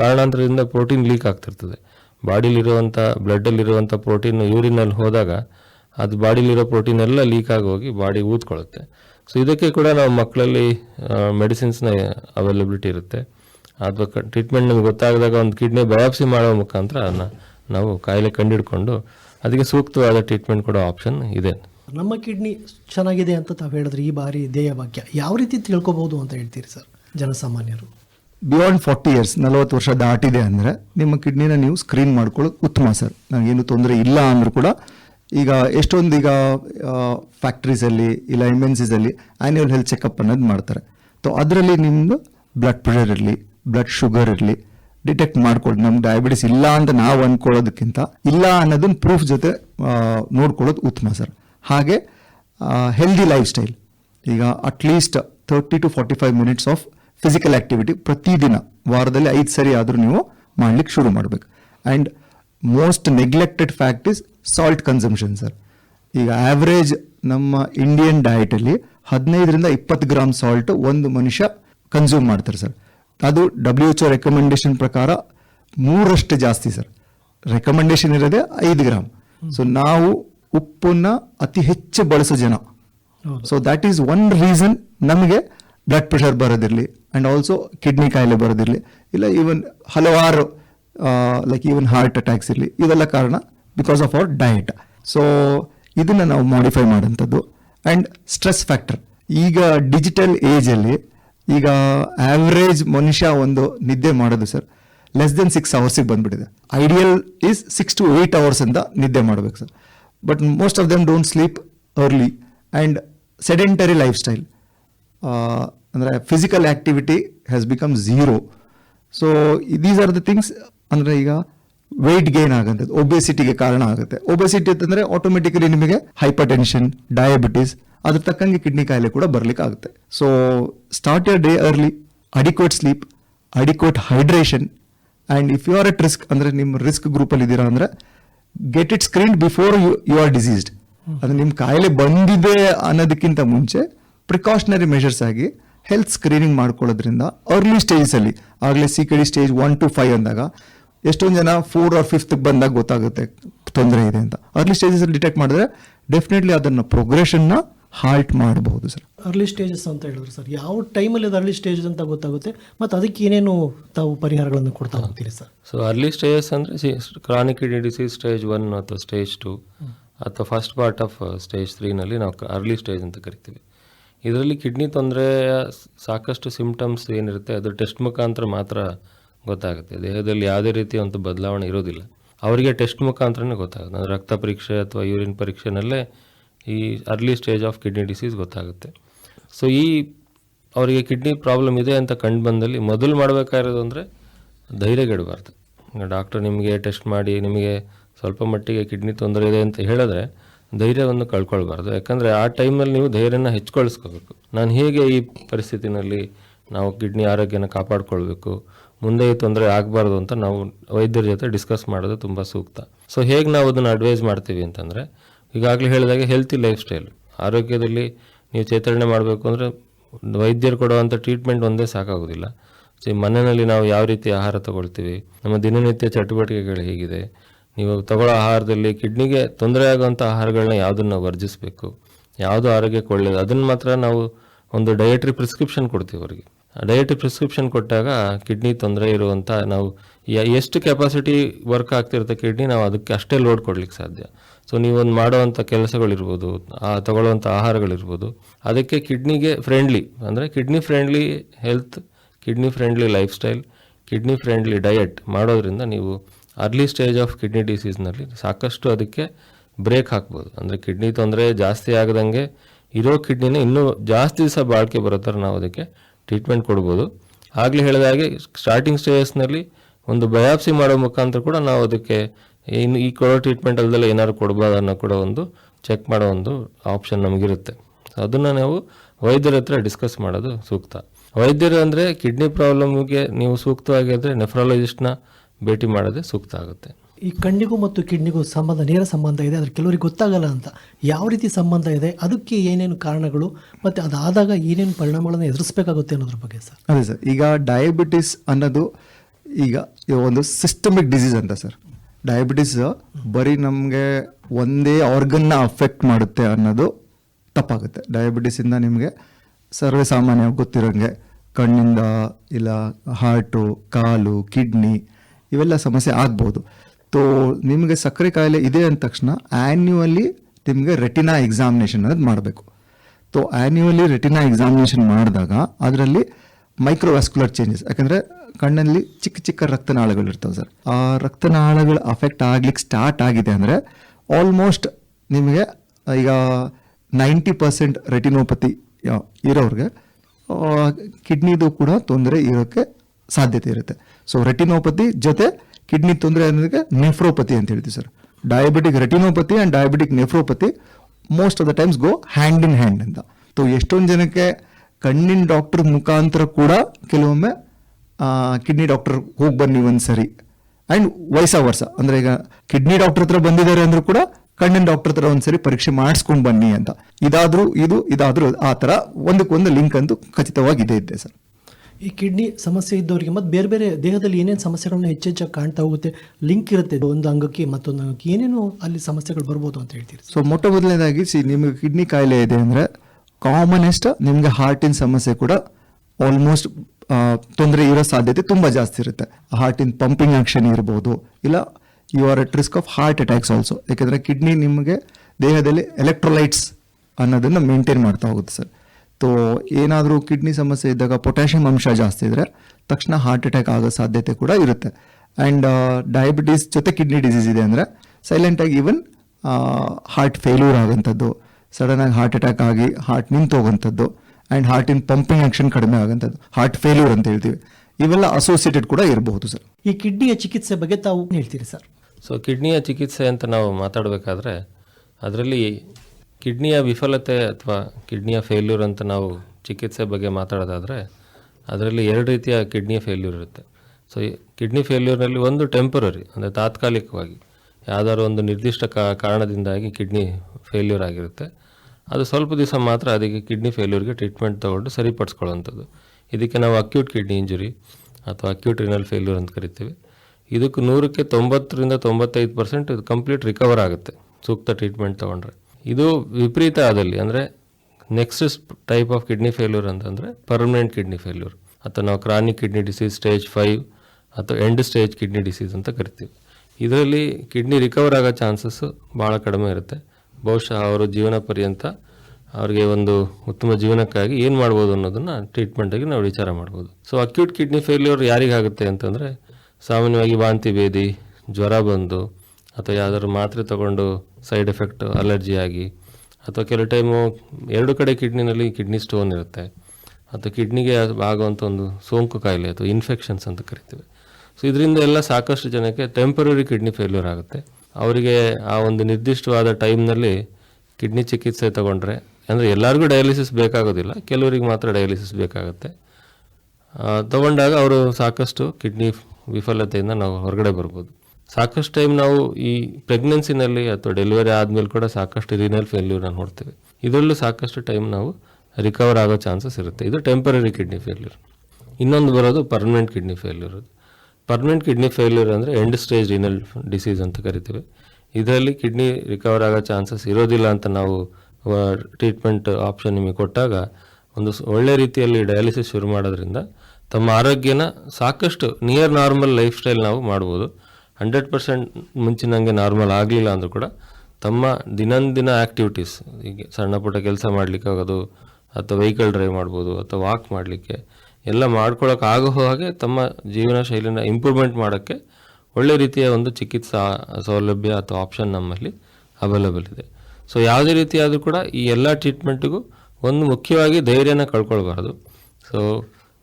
ಕಾರಣಾಂತರದಿಂದ ಪ್ರೋಟೀನ್ ಲೀಕ್ ಆಗ್ತಿರ್ತದೆ. ಬಾಡಿಲಿರುವಂಥ, ಬ್ಲಡ್ಡಲ್ಲಿರುವಂಥ ಪ್ರೋಟೀನ್ ಯೂರಿನಲ್ಲಿ ಹೋದಾಗ ಅದು ಬಾಡಿಲಿರೋ ಪ್ರೋಟೀನ್ ಎಲ್ಲ ಲೀಕ್ ಆಗಿ ಹೋಗಿ ಬಾಡಿ ಊದ್ಕೊಳ್ಳುತ್ತೆ. ಸೊ ಇದಕ್ಕೆ ಕೂಡ ನಾವು ಮಕ್ಕಳಲ್ಲಿ ಮೆಡಿಸಿನ್ಸ್ನ ಅವೈಲಬಿಲಿಟಿ ಇರುತ್ತೆ. ಅಥವಾ ಟ್ರೀಟ್ಮೆಂಟ್ ನಮ್ಗೆ ಗೊತ್ತಾಗದಾಗ ಒಂದು ಕಿಡ್ನಿ ಬಯಾಪ್ಸಿ ಮಾಡೋ ಮುಖಾಂತರ ಅದನ್ನ ನಾವು ಕಾಯಿಲೆ ಕಂಡಿಡ್ಕೊಂಡು ಅದಕ್ಕೆ ಸೂಕ್ತವಾದ ಟ್ರೀಟ್ಮೆಂಟ್ ಕೊಡೋ ಆಪ್ಷನ್ ಇದೆ. ನಮ್ಮ ಕಿಡ್ನಿ ಚೆನ್ನಾಗಿದೆ ಅಂತ ತಾವು ಹೇಳಿದ್ರೆ ಈ ಬಾರಿ ಧ್ಯೇಯ ವಾಕ್ಯ ಯಾವ ರೀತಿ ತಿಳ್ಕೊಬಹುದು ಅಂತ ಹೇಳ್ತೀರಿ ಸರ್ ಜನಸಾಮಾನ್ಯರು? ಬಿಯಾಂಡ್ ಫಾರ್ಟಿ ಇಯರ್ಸ್ ನಲವತ್ತು ವರ್ಷ ದಾಟಿದೆ ಅಂದರೆ ನಿಮ್ಮ ಕಿಡ್ನಿನ ನೀವು ಸ್ಕ್ರೀನ್ ಮಾಡ್ಕೊಳ್ಳೋದು ಉತ್ತಮ ಸರ್. ನನಗೇನು ತೊಂದರೆ ಇಲ್ಲ ಅಂದರೂ ಕೂಡ ಈಗ ಎಷ್ಟೊಂದು ಈಗ ಫ್ಯಾಕ್ಟ್ರೀಸಲ್ಲಿ ಇಲ್ಲ ಎಮ್.ಎನ್.ಸಿಸಲ್ಲಿ ಆ್ಯನ್ಯುವಲ್ ಹೆಲ್ತ್ ಚೆಕಪ್ ಅನ್ನೋದು ಮಾಡ್ತಾರೆ. ಸೊ ಅದರಲ್ಲಿ ನಿಮ್ಮದು ಬ್ಲಡ್ ಪ್ರೆಷರ್ ಇರಲಿ ಬ್ಲಡ್ ಶುಗರ್ ಇರಲಿ ಡಿಟೆಕ್ಟ್ ಮಾಡ್ಕೊಳ್ಳಿ ನಮ್ಗೆ ಡಯಾಬಿಟಿಸ್ ಇಲ್ಲ ಅಂತ ನಾವು ಅಂದ್ಕೊಳ್ಳೋದಕ್ಕಿಂತ ಇಲ್ಲ ಅನ್ನೋದನ್ನ ಪ್ರೂಫ್ ಜೊತೆ ನೋಡ್ಕೊಳ್ಳೋದು ಉತ್ತಮ ಸರ್. ಹಾಗೆ ಹೆಲ್ದಿ ಲೈಫ್ ಸ್ಟೈಲ್ ಈಗ at least thirty to forty five minutes of physical activity ಪ್ರತಿದಿನ ವಾರದಲ್ಲಿ ಐದು ಸರಿ ಆದರೂ ನೀವು ಮಾಡ್ಲಿಕ್ಕೆ ಶುರು ಮಾಡಬೇಕು. And most neglected fact is salt consumption sir ಈಗ ಆವ್ರೇಜ್ ನಮ್ಮ ಇಂಡಿಯನ್ ಡಯಟಲ್ಲಿ ಹದಿನೈದರಿಂದ ಇಪ್ಪತ್ತು ಗ್ರಾಮ್ ಸಾಲ್ಟ್ ಒಂದು ಮನುಷ್ಯ ಕನ್ಸ್ಯೂಮ್ ಮಾಡ್ತಾರೆ ಸರ್ ಅದು ಡಬ್ಲ್ಯೂ ಎಚ್ ಒ ರೆಕಮೆಂಡೇಶನ್ ಪ್ರಕಾರ ಮೂರಷ್ಟು ಜಾಸ್ತಿ ಸರ್ ರೆಕಮೆಂಡೇಶನ್ ಇರೋದೇ ಐದು ಗ್ರಾಮ್ ಸೊ ನಾವು ಉಪ್ಪನ್ನ ಅತಿ ಹೆಚ್ಚು ಬಳಸೋ ಜನ. So that is one reason ನಮಗೆ ಬ್ಲಡ್ ಪ್ರೆಷರ್ ಬರೋದಿರಲಿ ಆ್ಯಂಡ್ ಆಲ್ಸೋ ಕಿಡ್ನಿ ಕಾಯಿಲೆ ಬರೋದಿರಲಿ ಇಲ್ಲ ಈವನ್ ಹಲವಾರು ಲೈಕ್ ಈವನ್ ಹಾರ್ಟ್ ಅಟ್ಯಾಕ್ಸ್ ಇರಲಿ, ಇದೆಲ್ಲ ಕಾರಣ because of our diet so ಇದನ್ನು ನಾವು ಮಾಡಿಫೈ ಮಾಡೋಂಥದ್ದು ಆ್ಯಂಡ್ ಸ್ಟ್ರೆಸ್ ಫ್ಯಾಕ್ಟರ್ ಈಗ ಡಿಜಿಟಲ್ ಏಜಲ್ಲಿ ಈಗ ಆವ್ರೇಜ್ ಮನುಷ್ಯ ಒಂದು ನಿದ್ದೆ ಮಾಡೋದು ಸರ್ ಲೆಸ್ ದೆನ್ ಸಿಕ್ಸ್ ಅವರ್ಸಿಗೆ ಬಂದುಬಿಟ್ಟಿದೆ. Ideal is six to eight hours ಅಂತ ನಿದ್ದೆ ಮಾಡಬೇಕು sir but most of them don't sleep early and sedentary lifestyle ಅಂದರೆ physical activity has become zero so these are the things ಅಂದರೆ ಈಗ weight gain ಆಗೋಂಥದ್ದು ಒಬೆಸಿಟಿಗೆ ಕಾರಣ ಆಗುತ್ತೆ. ಒಬೆಸಿಟಿ ಅಂತಂದ್ರೆ ಆಟೋಮೆಟಿಕಲಿ ನಿಮಗೆ ಹೈಪರ್ ಟೆನ್ಷನ್ ಡಯಾಬಿಟಿಸ್ ಅದ್ರ ತಕ್ಕಂಗೆ ಕಿಡ್ನಿ ಕಾಯಿಲೆ ಕೂಡ ಬರ್ಲಿಕ್ಕೆ ಆಗುತ್ತೆ so start your day early adequate sleep adequate hydration and if you are at risk ಅಂದರೆ ನಿಮ್ಮ ರಿಸ್ಕ್ ಗ್ರೂಪಲ್ಲಿ ಇದ್ದೀರಾ ಅಂದರೆ get it screen before you you are diseased ಅದು ನಿಮ್ಮ ಕಾಯಿಲೆ ಬಂದಿದೆ ಅನ್ನೋದಕ್ಕಿಂತ ಮುಂಚೆ ಪ್ರಿಕಾಷನರಿ ಮೆಷರ್ಸ್ ಆಗಿ ಹೆಲ್ತ್ ಸ್ಕ್ರೀನಿಂಗ್ ಮಾಡ್ಕೊಳ್ಳೋದ್ರಿಂದ ಅರ್ಲಿ ಸ್ಟೇಜಸಲ್ಲಿ ಆಗಲೇ C K D stage one two five ಅಂದಾಗ ಎಷ್ಟೊಂದು ಜನ ಫೋರ್ ಆರ್ ಫಿಫ್ತ್ ಬಂದಾಗ ಗೊತ್ತಾಗುತ್ತೆ ತೊಂದರೆ ಇದೆ ಅಂತ. ಅರ್ಲಿ ಸ್ಟೇಜಸಲ್ಲಿ ಡಿಟೆಕ್ಟ್ ಮಾಡಿದ್ರೆ ಡೆಫಿನೆಟ್ಲಿ ಅದನ್ನು ಪ್ರೋಗ್ರೆಷನ್ನ ಹಾಲ್ಟ್ ಮಾಡಬಹುದು ಸರ್. ಅರ್ಲಿ ಸ್ಟೇಜಸ್ ಅಂತ ಹೇಳಿದ್ರು ಸರ್. ಯಾವ ಟೈಮಲ್ಲಿ ಅದು ಅರ್ಲಿ ಸ್ಟೇಜ್ ಅಂತ ಗೊತ್ತಾಗುತ್ತೆ ಮತ್ತು ಅದಕ್ಕೆ ಏನೇನು ತಾವು ಪರಿಹಾರಗಳನ್ನು ಕೊಡ್ತಾ ಹೋಗ್ತೀರಿ ಸರ್? ಸೊ ಅರ್ಲಿ ಸ್ಟೇಜಸ್ ಅಂದರೆ chronic kidney disease stage one ಅಥವಾ ಸ್ಟೇಜ್ ಟು ಅಥವಾ ಫಸ್ಟ್ ಪಾರ್ಟ್ ಆಫ್ ಸ್ಟೇಜ್ ತ್ರೀನಲ್ಲಿ ನಾವು ಅರ್ಲಿ ಸ್ಟೇಜ್ ಅಂತ ಕರಿತೀವಿ. ಇದರಲ್ಲಿ ಕಿಡ್ನಿ ತೊಂದರೆ ಸಾಕಷ್ಟು ಸಿಮ್ಟಮ್ಸ್ ಏನಿರುತ್ತೆ ಅದು ಟೆಸ್ಟ್ ಮುಖಾಂತರ ಮಾತ್ರ ಗೊತ್ತಾಗುತ್ತೆ. ದೇಹದಲ್ಲಿ ಯಾವುದೇ ರೀತಿ ಒಂದು ಬದಲಾವಣೆ ಇರೋದಿಲ್ಲ. ಅವರಿಗೆ ಟೆಸ್ಟ್ ಮುಖಾಂತರನೇ ಗೊತ್ತಾಗುತ್ತೆ. ಅಂದರೆ ರಕ್ತ ಪರೀಕ್ಷೆ ಅಥವಾ ಯೂರಿನ್ ಪರೀಕ್ಷೆನಲ್ಲೇ ಈ early stage of kidney disease ಗೊತ್ತಾಗುತ್ತೆ. ಸೊ ಈ ಅವರಿಗೆ ಕಿಡ್ನಿ ಪ್ರಾಬ್ಲಮ್ ಇದೆ ಅಂತ ಕಂಡು ಬಂದಲ್ಲಿ ಮೊದಲು ಮಾಡಬೇಕಾಗಿರೋದು ಅಂದರೆ ಧೈರ್ಯಗೆಡಬಾರ್ದು. ಡಾಕ್ಟರ್ ನಿಮಗೆ ಟೆಸ್ಟ್ ಮಾಡಿ, ನಿಮಗೆ ಸ್ವಲ್ಪ ಮಟ್ಟಿಗೆ ಕಿಡ್ನಿ ತೊಂದರೆ ಇದೆ ಅಂತ ಹೇಳಿದ್ರೆ ಧೈರ್ಯವನ್ನು ಕಳ್ಕೊಳ್ಬಾರ್ದು. ಯಾಕಂದರೆ ಆ ಟೈಮಲ್ಲಿ ನೀವು ಧೈರ್ಯನ ಹೆಚ್ಚಿಕೊಳಿಸ್ಕೋಬೇಕು ನಾನು ಹೇಗೆ ಈ ಪರಿಸ್ಥಿತಿನಲ್ಲಿ ನಾವು ಕಿಡ್ನಿ ಆರೋಗ್ಯನ ಕಾಪಾಡ್ಕೊಳ್ಬೇಕು? ಮುಂದೆ ಈ ತೊಂದರೆ ಆಗಬಾರ್ದು ಅಂತ ನಾವು ವೈದ್ಯರ ಜೊತೆ ಡಿಸ್ಕಸ್ ಮಾಡೋದು ತುಂಬ ಸೂಕ್ತ. ಸೊ ಹೇಗೆ ನಾವು ಅದನ್ನು ಅಡ್ವೈಸ್ ಮಾಡ್ತೀವಿ ಅಂತಂದರೆ, ಈಗಾಗಲೇ ಹೇಳಿದಾಗೆ ಹೆಲ್ತಿ ಲೈಫ್ ಸ್ಟೈಲ್ ಆರೋಗ್ಯದಲ್ಲಿ ನೀವು ಚೇತರಣೆ ಮಾಡಬೇಕು ಅಂದರೆ ವೈದ್ಯರು ಕೊಡುವಂಥ ಟ್ರೀಟ್ಮೆಂಟ್ ಒಂದೇ ಸಾಕಾಗೋದಿಲ್ಲ. ಸೊ ಮನೆಯಲ್ಲಿ ನಾವು ಯಾವ ರೀತಿ ಆಹಾರ ತಗೊಳ್ತೀವಿ, ನಮ್ಮ ದಿನನಿತ್ಯ ಚಟುವಟಿಕೆಗಳು ಹೇಗಿದೆ, ನೀವು ತಗೊಳ್ಳೋ ಆಹಾರದಲ್ಲಿ ಕಿಡ್ನಿಗೆ ತೊಂದರೆ ಆಗುವಂಥ ಆಹಾರಗಳನ್ನ ಯಾವುದನ್ನು ವರ್ಜಿಸಬೇಕು, ಯಾವುದು ಆರೋಗ್ಯಕ್ಕೆ ಒಳ್ಳೆಯದು ಅದನ್ನು ಮಾತ್ರ ನಾವು ಒಂದು ಡಯಟ್ರಿ ಪ್ರಿಸ್ಕ್ರಿಪ್ಷನ್ ಕೊಡ್ತೀವಿ ಅವರಿಗೆ. ಡಯಟ್ರಿ ಪ್ರಿಸ್ಕ್ರಿಪ್ಷನ್ ಕೊಟ್ಟಾಗ ಕಿಡ್ನಿ ತೊಂದರೆ ಇರುವಂಥ ನಾವು ಎಷ್ಟು ಕೆಪಾಸಿಟಿ ವರ್ಕ್ ಆಗ್ತಿರುತ್ತೆ ಕಿಡ್ನಿ ನಾವು ಅದಕ್ಕೆ ಅಷ್ಟೇ ಲೋಡ್ ಕೊಡ್ಲಿಕ್ಕೆ ಸಾಧ್ಯ. ಸೊ ನೀವೊಂದು ಮಾಡುವಂಥ ಕೆಲಸಗಳಿರ್ಬೋದು, ಆ ತಗೊಳ್ಳುವಂಥ ಆಹಾರಗಳಿರ್ಬೋದು, ಅದಕ್ಕೆ ಕಿಡ್ನಿಗೆ ಫ್ರೆಂಡ್ಲಿ ಅಂದರೆ kidney friendly health kidney friendly lifestyle kidney friendly diet ಮಾಡೋದ್ರಿಂದ ನೀವು ಅರ್ಲಿ ಸ್ಟೇಜ್ ಆಫ್ ಕಿಡ್ನಿ ಡಿಸೀಸ್ನಲ್ಲಿ ಸಾಕಷ್ಟು ಅದಕ್ಕೆ ಬ್ರೇಕ್ ಹಾಕ್ಬೋದು. ಅಂದರೆ ಕಿಡ್ನಿ ತೊಂದರೆ ಜಾಸ್ತಿ ಆಗದಂಗೆ ಇರೋ ಕಿಡ್ನಿನ ಇನ್ನೂ ಜಾಸ್ತಿ ದಿವಸ ಬಾಳಿಕೆ ಬರೋ ಥರ ನಾವು ಅದಕ್ಕೆ ಟ್ರೀಟ್ಮೆಂಟ್ ಕೊಡ್ಬೋದು. ಆಗಲೇ ಹೇಳಿದ ಹಾಗೆ ಸ್ಟಾರ್ಟಿಂಗ್ ಸ್ಟೇಜಸ್ನಲ್ಲಿ ಒಂದು ಬಯಾಪ್ಸಿ ಮಾಡೋ ಮುಖಾಂತರ ಕೂಡ ನಾವು ಅದಕ್ಕೆ ಇನ್ನು ಈ ಕೊಡೋ ಟ್ರೀಟ್ಮೆಂಟ್ ಅಲ್ಲದೆ ಏನಾದ್ರು ಕೊಡ್ಬೋದು ಅನ್ನೋ ಕೂಡ ಒಂದು ಚೆಕ್ ಮಾಡೋ ಒಂದು ಆಪ್ಷನ್ ನಮಗಿರುತ್ತೆ. ಅದನ್ನು ನಾವು ವೈದ್ಯರ ಹತ್ರ ಡಿಸ್ಕಸ್ ಮಾಡೋದು ಸೂಕ್ತ. ವೈದ್ಯರು ಅಂದರೆ ಕಿಡ್ನಿ ಪ್ರಾಬ್ಲಮ್ಗೆ ನೀವು ಸೂಕ್ತವಾಗಿದ್ದರೆ ನೆಫ್ರಾಲಜಿಸ್ಟ್ನ ಭೇಟಿ ಮಾಡೋದೇ ಸೂಕ್ತ ಆಗುತ್ತೆ. ಈ ಕಣ್ಣಿಗೂ ಮತ್ತು ಕಿಡ್ನಿಗೂ ಸಂಬಂಧ, ನೇರ ಸಂಬಂಧ ಇದೆ, ಆದರೆ ಕೆಲವರಿಗೆ ಗೊತ್ತಾಗಲ್ಲ ಅಂತ. ಯಾವ ರೀತಿ ಸಂಬಂಧ ಇದೆ, ಅದಕ್ಕೆ ಏನೇನು ಕಾರಣಗಳು, ಮತ್ತು ಅದಾದಾಗ ಏನೇನು ಪರಿಣಾಮಗಳನ್ನು ಎದುರಿಸಬೇಕಾಗುತ್ತೆ ಅನ್ನೋದ್ರ ಬಗ್ಗೆ ಸರ್. ಅದೇ ಸರ್, ಈಗ ಡಯಾಬಿಟಿಸ್ ಅನ್ನೋದು ಈಗ ಒಂದು ಸಿಸ್ಟಮಿಕ್ ಡಿಸೀಸ್ ಅಂತ ಸರ್. ಡಯಾಬಿಟಿಸ್ ಬರೀ ನಮಗೆ ಒಂದೇ ಆರ್ಗನ್ನ ಅಫೆಕ್ಟ್ ಮಾಡುತ್ತೆ ಅನ್ನೋದು ತಪ್ಪಾಗುತ್ತೆ. ಡಯಾಬಿಟಿಸಿಂದ ನಿಮಗೆ ಸರ್ವೇ ಸಾಮಾನ್ಯ ಗೊತ್ತಿರೋಂಗೆ ಕಣ್ಣಿಂದ ಇಲ್ಲ ಹಾರ್ಟು ಕಾಲು ಕಿಡ್ನಿ ಇವೆಲ್ಲ ಸಮಸ್ಯೆ ಆಗ್ಬೋದು. ತೋ ನಿಮಗೆ ಸಕ್ಕರೆ ಕಾಯಿಲೆ ಇದೆ ಅಂದ ತಕ್ಷಣ ಆ್ಯನ್ಯುವಲಿ ನಿಮಗೆ ರೆಟಿನಾ ಎಕ್ಸಾಮಿನೇಷನ್ ಅನ್ನೋದು ಮಾಡಬೇಕು. ಸೊ ಆ್ಯನ್ಯುವಲಿ ರೆಟಿನಾ ಎಕ್ಸಾಮಿನೇಷನ್ ಮಾಡಿದಾಗ ಅದರಲ್ಲಿ ಮೈಕ್ರೋವ್ಯಾಸ್ಕ್ಯುಲರ್ ಚೇಂಜಸ್ ಯಾಕಂದರೆ ಕಣ್ಣಲ್ಲಿ ಚಿಕ್ಕ ಚಿಕ್ಕ ರಕ್ತನಾಳಗಳು ಇರ್ತವೆ ಸರ್. ಆ ರಕ್ತನಾಳಗಳು ಅಫೆಕ್ಟ್ ಆಗ್ಲಿಕ್ಕೆ ಸ್ಟಾರ್ಟ್ ಆಗಿದೆ ಅಂದರೆ ಆಲ್ಮೋಸ್ಟ್ ನಿಮಗೆ ಈಗ ನೈಂಟಿ ಪರ್ಸೆಂಟ್ ರೆಟಿನೋಪತಿ ಇರೋರಿಗೆ ಕಿಡ್ನಿದು ಕೂಡ ತೊಂದರೆ ಇರೋಕ್ಕೆ ಸಾಧ್ಯತೆ ಇರುತ್ತೆ. ಸೊ ರೆಟಿನೋಪತಿ ಜೊತೆ ಕಿಡ್ನಿ ತೊಂದರೆ ಅನ್ನೋದಕ್ಕೆ ನೆಫ್ರೋಪತಿ ಅಂತ ಹೇಳ್ತೀವಿ sir diabetic retinopathy and diabetic nephropathy most of the times go hand in hand ಅಂತ. ಸೊ ಎಷ್ಟೊಂದು ಜನಕ್ಕೆ ಕಣ್ಣಿನ ಡಾಕ್ಟರ್ ಮುಖಾಂತರ ಕೂಡ ಕೆಲವೊಮ್ಮೆ ಕಿಡ್ನಿ ಡಾಕ್ಟರ್ ಹೋಗಿ ಬನ್ನಿ ಒಂದು ಸರಿ ಆ್ಯಂಡ್ ವಯಸ್ಸ ವರ್ಷ ಅಂದರೆ ಈಗ ಕಿಡ್ನಿ ಡಾಕ್ಟರ್ ಹತ್ರ ಬಂದಿದ್ದಾರೆ ಅಂದರೂ ಕೂಡ ಕಣ್ಣಿನ ಡಾಕ್ಟರ್ ಹತ್ರ ಒಂದ್ಸರಿ ಪರೀಕ್ಷೆ ಮಾಡಿಸ್ಕೊಂಡು ಬನ್ನಿ ಅಂತ. ಇದಾದರೂ ಇದು, ಇದಾದರೂ ಆ ಥರ ಒಂದಕ್ಕೊಂದು ಲಿಂಕ್ ಅಂತೂ ಖಚಿತವಾಗಿ ಇದೆ ಇದೆ ಸರ್ ಈ ಕಿಡ್ನಿ ಸಮಸ್ಯೆ ಇದ್ದವರಿಗೆ ಮತ್ತು ಬೇರೆ ಬೇರೆ ದೇಹದಲ್ಲಿ ಏನೇನು ಸಮಸ್ಯೆಗಳನ್ನ ಹೆಚ್ಚೆಚ್ಚಾಗಿ ಕಾಣ್ತಾ ಹೋಗುತ್ತೆ ಲಿಂಕ್ ಇರುತ್ತೆ ಒಂದು ಅಂಗಕ್ಕೆ ಮತ್ತೊಂದು ಅಂಗಕ್ಕೆ. ಏನೇನು ಅಲ್ಲಿ ಸಮಸ್ಯೆಗಳು ಬರ್ಬೋದು ಅಂತ ಹೇಳ್ತೀರಿ. ಸೊ ಮೊಟ್ಟ ಮೊದಲನೇದಾಗಿ ಸಿ, ನಿಮಗೆ ಕಿಡ್ನಿ ಕಾಯಿಲೆ ಇದೆ ಅಂದರೆ ಕಾಮನೆಸ್ಟ್ ನಿಮಗೆ ಹಾರ್ಟಿನ ಸಮಸ್ಯೆ ಕೂಡ ಆಲ್ಮೋಸ್ಟ್ ತೊಂದರೆ ಇರೋ ಸಾಧ್ಯತೆ ತುಂಬ ಜಾಸ್ತಿ ಇರುತ್ತೆ. ಹಾರ್ಟಿನ ಪಂಪಿಂಗ್ ಆಕ್ಷನ್ ಇರ್ಬೋದು, ಇಲ್ಲ you are at risk of heart attacks also ಯಾಕೆಂದರೆ ಕಿಡ್ನಿ ನಿಮಗೆ ದೇಹದಲ್ಲಿ ಎಲೆಕ್ಟ್ರೋಲೈಟ್ಸ್ ಅನ್ನೋದನ್ನು ಮೇಂಟೈನ್ ಮಾಡ್ತಾ ಹೋಗುತ್ತೆ ಸರ್. ಸೊ ಏನಾದರೂ ಕಿಡ್ನಿ ಸಮಸ್ಯೆ ಇದ್ದಾಗ ಪೊಟ್ಯಾಷಿಯಂ ಅಂಶ ಜಾಸ್ತಿ ಇದ್ದರೆ ತಕ್ಷಣ ಹಾರ್ಟ್ ಅಟ್ಯಾಕ್ ಆಗೋ ಸಾಧ್ಯತೆ ಕೂಡ ಇರುತ್ತೆ. ಆ್ಯಂಡ್ ಡಯಾಬಿಟೀಸ್ ಜೊತೆ ಕಿಡ್ನಿ ಡಿಸೀಸ್ ಇದೆ ಅಂದರೆ ಸೈಲೆಂಟಾಗಿ ಈವನ್ ಹಾರ್ಟ್ ಫೇಲ್ಯೂರ್ ಆಗೋಂಥದ್ದು ಸಡನ್ನಾಗಿ ಹಾರ್ಟ್ ಅಟ್ಯಾಕ್ ಆಗಿ ಹಾರ್ಟ್ ನಿಂತು ಹೋಗೋಂಥದ್ದು ಆ್ಯಂಡ್ ಹಾರ್ಟಿನ ಪಂಪಿಂಗ್ ಆ್ಯಕ್ಷನ್ ಕಡಿಮೆ ಆಗೋಂಥದ್ದು ಹಾರ್ಟ್ ಫೇಲ್ಯೂರ್ ಅಂತ ಹೇಳ್ತೀವಿ. ಇವೆಲ್ಲ ಅಸೋಸಿಯೇಟೆಡ್ ಕೂಡ ಇರಬಹುದು ಸರ್ ಈ ಕಿಡ್ನಿಯ ಚಿಕಿತ್ಸೆ ಬಗ್ಗೆ ತಾವು ಹೇಳ್ತೀರಿ ಸರ್ ಸೊ ಕಿಡ್ನಿಯ ಚಿಕಿತ್ಸೆ ಅಂತ ನಾವು ಮಾತಾಡಬೇಕಾದ್ರೆ ಅದರಲ್ಲಿ ಕಿಡ್ನಿಯ ವಿಫಲತೆ ಅಥವಾ ಕಿಡ್ನಿಯ ಫೇಲ್ಯೂರ್ ಅಂತ ನಾವು ಚಿಕಿತ್ಸೆ ಬಗ್ಗೆ ಮಾತಾಡೋದಾದರೆ, ಅದರಲ್ಲಿ ಎರಡು ರೀತಿಯ ಕಿಡ್ನಿಯ ಫೇಲ್ಯೂರ್ ಇರುತ್ತೆ. ಸೊ ಕಿಡ್ನಿ ಫೇಲ್ಯೂರ್ನಲ್ಲಿ ಒಂದು ಟೆಂಪರರಿ ಅಂದರೆ ತಾತ್ಕಾಲಿಕವಾಗಿ, ಯಾವುದಾದ್ರು ಒಂದು ನಿರ್ದಿಷ್ಟ ಕಾರಣದಿಂದಾಗಿ ಕಿಡ್ನಿ ಫೇಲ್ಯೂರ್ ಆಗಿರುತ್ತೆ. ಅದು ಸ್ವಲ್ಪ ದಿವಸ ಮಾತ್ರ ಅದಕ್ಕೆ ಕಿಡ್ನಿ ಫೇಲ್ಯೂರ್ಗೆ ಟ್ರೀಟ್ಮೆಂಟ್ ತೊಗೊಂಡು ಸರಿಪಡಿಸ್ಕೊಳ್ಳೋವಂಥದ್ದು. ಇದಕ್ಕೆ ನಾವು ಅಕ್ಯೂಟ್ ಕಿಡ್ನಿ ಇಂಜುರಿ ಅಥವಾ ಅಕ್ಯೂಟ್ ರಿನಲ್ ಫೇಲ್ಯೂರ್ ಅಂತ ಕರಿತೀವಿ. ಇದಕ್ಕೆ ನೂರಕ್ಕೆ ತೊಂಬತ್ತರಿಂದ ತೊಂಬತ್ತೈದು ಪರ್ಸೆಂಟ್ ಇದು ಕಂಪ್ಲೀಟ್ ರಿಕವರ್ ಆಗುತ್ತೆ, ಸೂಕ್ತ ಟ್ರೀಟ್ಮೆಂಟ್ ತೊಗೊಂಡ್ರೆ. ಇದು ವಿಪರೀತ ಆದಲ್ಲಿ ಅಂದರೆ next type of kidney failure ಅಂತಂದರೆ ಪರ್ಮನೆಂಟ್ ಕಿಡ್ನಿ ಫೇಲ್ಯೂರ್. ಅಥವಾ ನಾವು chronic kidney disease, stage five ಅಥವಾ ಎಂಡ್ ಸ್ಟೇಜ್ ಕಿಡ್ನಿ ಡಿಸೀಸ್ ಅಂತ ಕರಿತೀವಿ. ಇದರಲ್ಲಿ ಕಿಡ್ನಿ ರಿಕವರ್ ಆಗೋ ಚಾನ್ಸಸ್ಸು ಭಾಳ ಕಡಿಮೆ ಇರುತ್ತೆ. ಬಹುಶಃ ಅವರು ಜೀವನ ಪರ್ಯಂತ ಅವರಿಗೆ ಒಂದು ಉತ್ತಮ ಜೀವನಕ್ಕಾಗಿ ಏನು ಮಾಡ್ಬೋದು ಅನ್ನೋದನ್ನು ಟ್ರೀಟ್ಮೆಂಟಾಗಿ ನಾವು ವಿಚಾರ ಮಾಡ್ಬೋದು. ಸೊ ಅಕ್ಯೂಟ್ ಕಿಡ್ನಿ ಫೇಲ್ಯೂರ್ ಯಾರಿಗಾಗುತ್ತೆ ಅಂತಂದರೆ ಸಾಮಾನ್ಯವಾಗಿ ವಾಂತಿ ಭೇದಿ, ಜ್ವರ ಬಂದು ಅಥವಾ ಯಾವ್ದಾದ್ರು ಮಾತ್ರೆ ತಗೊಂಡು ಸೈಡ್ ಎಫೆಕ್ಟ್ ಅಲರ್ಜಿ ಆಗಿ ಅಥವಾ ಕೆಲವು ಟೈಮು ಎರಡು ಕಡೆ ಕಿಡ್ನಿನಲ್ಲಿ ಕಿಡ್ನಿ ಸ್ಟೋನ್ ಇರುತ್ತೆ. ಅಥವಾ ಕಿಡ್ನಿಗೆ ಆಗುವಂಥ ಒಂದು ಸೋಂಕು ಕಾಯಿಲೆ ಅಥವಾ ಇನ್ಫೆಕ್ಷನ್ಸ್ ಅಂತ ಕರಿತೀವಿ. ಸೊ ಇದರಿಂದ ಎಲ್ಲ ಸಾಕಷ್ಟು ಜನಕ್ಕೆ ಟೆಂಪರರಿ ಕಿಡ್ನಿ ಫೇಲ್ಯೂರ್ ಆಗುತ್ತೆ. ಅವರಿಗೆ ಆ ಒಂದು ನಿರ್ದಿಷ್ಟವಾದ ಟೈಮ್ನಲ್ಲಿ ಕಿಡ್ನಿ ಚಿಕಿತ್ಸೆ ತಗೊಂಡ್ರೆ, ಅಂದರೆ ಎಲ್ಲರಿಗೂ ಡಯಾಲಿಸಿಸ್ ಬೇಕಾಗೋದಿಲ್ಲ, ಕೆಲವರಿಗೆ ಮಾತ್ರ ಡಯಾಲಿಸಿಸ್ ಬೇಕಾಗುತ್ತೆ. ತಗೊಂಡಾಗ ಅವರು ಸಾಕಷ್ಟು ಕಿಡ್ನಿ ವಿಫಲತೆಯಿಂದ ನಾವು ಹೊರಗಡೆ ಬರ್ಬೋದು. ಸಾಕಷ್ಟು ಟೈಮ್ ನಾವು ಈ ಪ್ರೆಗ್ನೆನ್ಸಿನಲ್ಲಿ ಅಥವಾ ಡೆಲಿವರಿ ಆದಮೇಲೆ ಕೂಡ ಸಾಕಷ್ಟು ರಿನಲ್ ಫೇಲ್ಯೂರ್ನ ನೋಡ್ತೇವೆ. ಇದರಲ್ಲೂ ಸಾಕಷ್ಟು ಟೈಮ್ ನಾವು ರಿಕವರ್ ಆಗೋ ಚಾನ್ಸಸ್ ಇರುತ್ತೆ. ಇದು ಟೆಂಪರರಿ ಕಿಡ್ನಿ ಫೇಲ್ಯೂರ್. ಇನ್ನೊಂದು ಬರೋದು permanent kidney failure. Permanent kidney failure ಅಂದರೆ ಎಂಡ್ ಸ್ಟೇಜ್ ರಿನಲ್ ಡಿಸೀಸ್ ಅಂತ ಕರಿತೀವಿ. ಇದರಲ್ಲಿ ಕಿಡ್ನಿ ರಿಕವರ್ ಆಗೋ ಚಾನ್ಸಸ್ ಇರೋದಿಲ್ಲ ಅಂತ ನಾವು ಟ್ರೀಟ್ಮೆಂಟ್ ಆಪ್ಷನ್ ನಿಮಗೆ ಕೊಟ್ಟಾಗ ಒಂದು ಒಳ್ಳೆ ರೀತಿಯಲ್ಲಿ ಡಯಾಲಿಸಿಸ್ ಶುರು ಮಾಡೋದ್ರಿಂದ ತಮ್ಮ ಆರೋಗ್ಯನ ಸಾಕಷ್ಟು ನಿಯರ್ ನಾರ್ಮಲ್ ಲೈಫ್ ಸ್ಟೈಲ್ ನಾವು ಮಾಡ್ಬೋದು. ಹಂಡ್ರೆಡ್ ಪರ್ಸೆಂಟ್ ಮುಂಚಿನಂಗೆ ನಾರ್ಮಲ್ ಆಗಲಿಲ್ಲ ಅಂದರೂ ಕೂಡ ತಮ್ಮ ದಿನಂದಿನ ಆ್ಯಕ್ಟಿವಿಟೀಸ್ ಈಗ ಸಣ್ಣ ಪುಟ್ಟ ಕೆಲಸ ಮಾಡಲಿಕ್ಕೆ ಆಗೋದು, ಅಥವಾ ವೆಹಿಕಲ್ ಡ್ರೈವ್ ಮಾಡ್ಬೋದು, ಅಥವಾ ವಾಕ್ ಮಾಡಲಿಕ್ಕೆ, ಎಲ್ಲ ಮಾಡ್ಕೊಳ್ಳೋಕೆ ಆಗೋ ಹಾಗೆ ತಮ್ಮ ಜೀವನ ಶೈಲಿನ ಇಂಪ್ರೂವ್ಮೆಂಟ್ ಮಾಡೋಕ್ಕೆ ಒಳ್ಳೆ ರೀತಿಯ ಒಂದು ಚಿಕಿತ್ಸಾ ಸೌಲಭ್ಯ ಅಥವಾ ಆಪ್ಷನ್ ನಮ್ಮಲ್ಲಿ ಅವೈಲಬಲ್ ಇದೆ. ಸೊ ಯಾವುದೇ ರೀತಿಯಾದರೂ ಕೂಡ ಈ ಎಲ್ಲ ಟ್ರೀಟ್ಮೆಂಟಿಗೂ ಒಂದು ಮುಖ್ಯವಾಗಿ ಧೈರ್ಯನ ಕಳ್ಕೊಳ್ಬಾರ್ದು. ಸೊ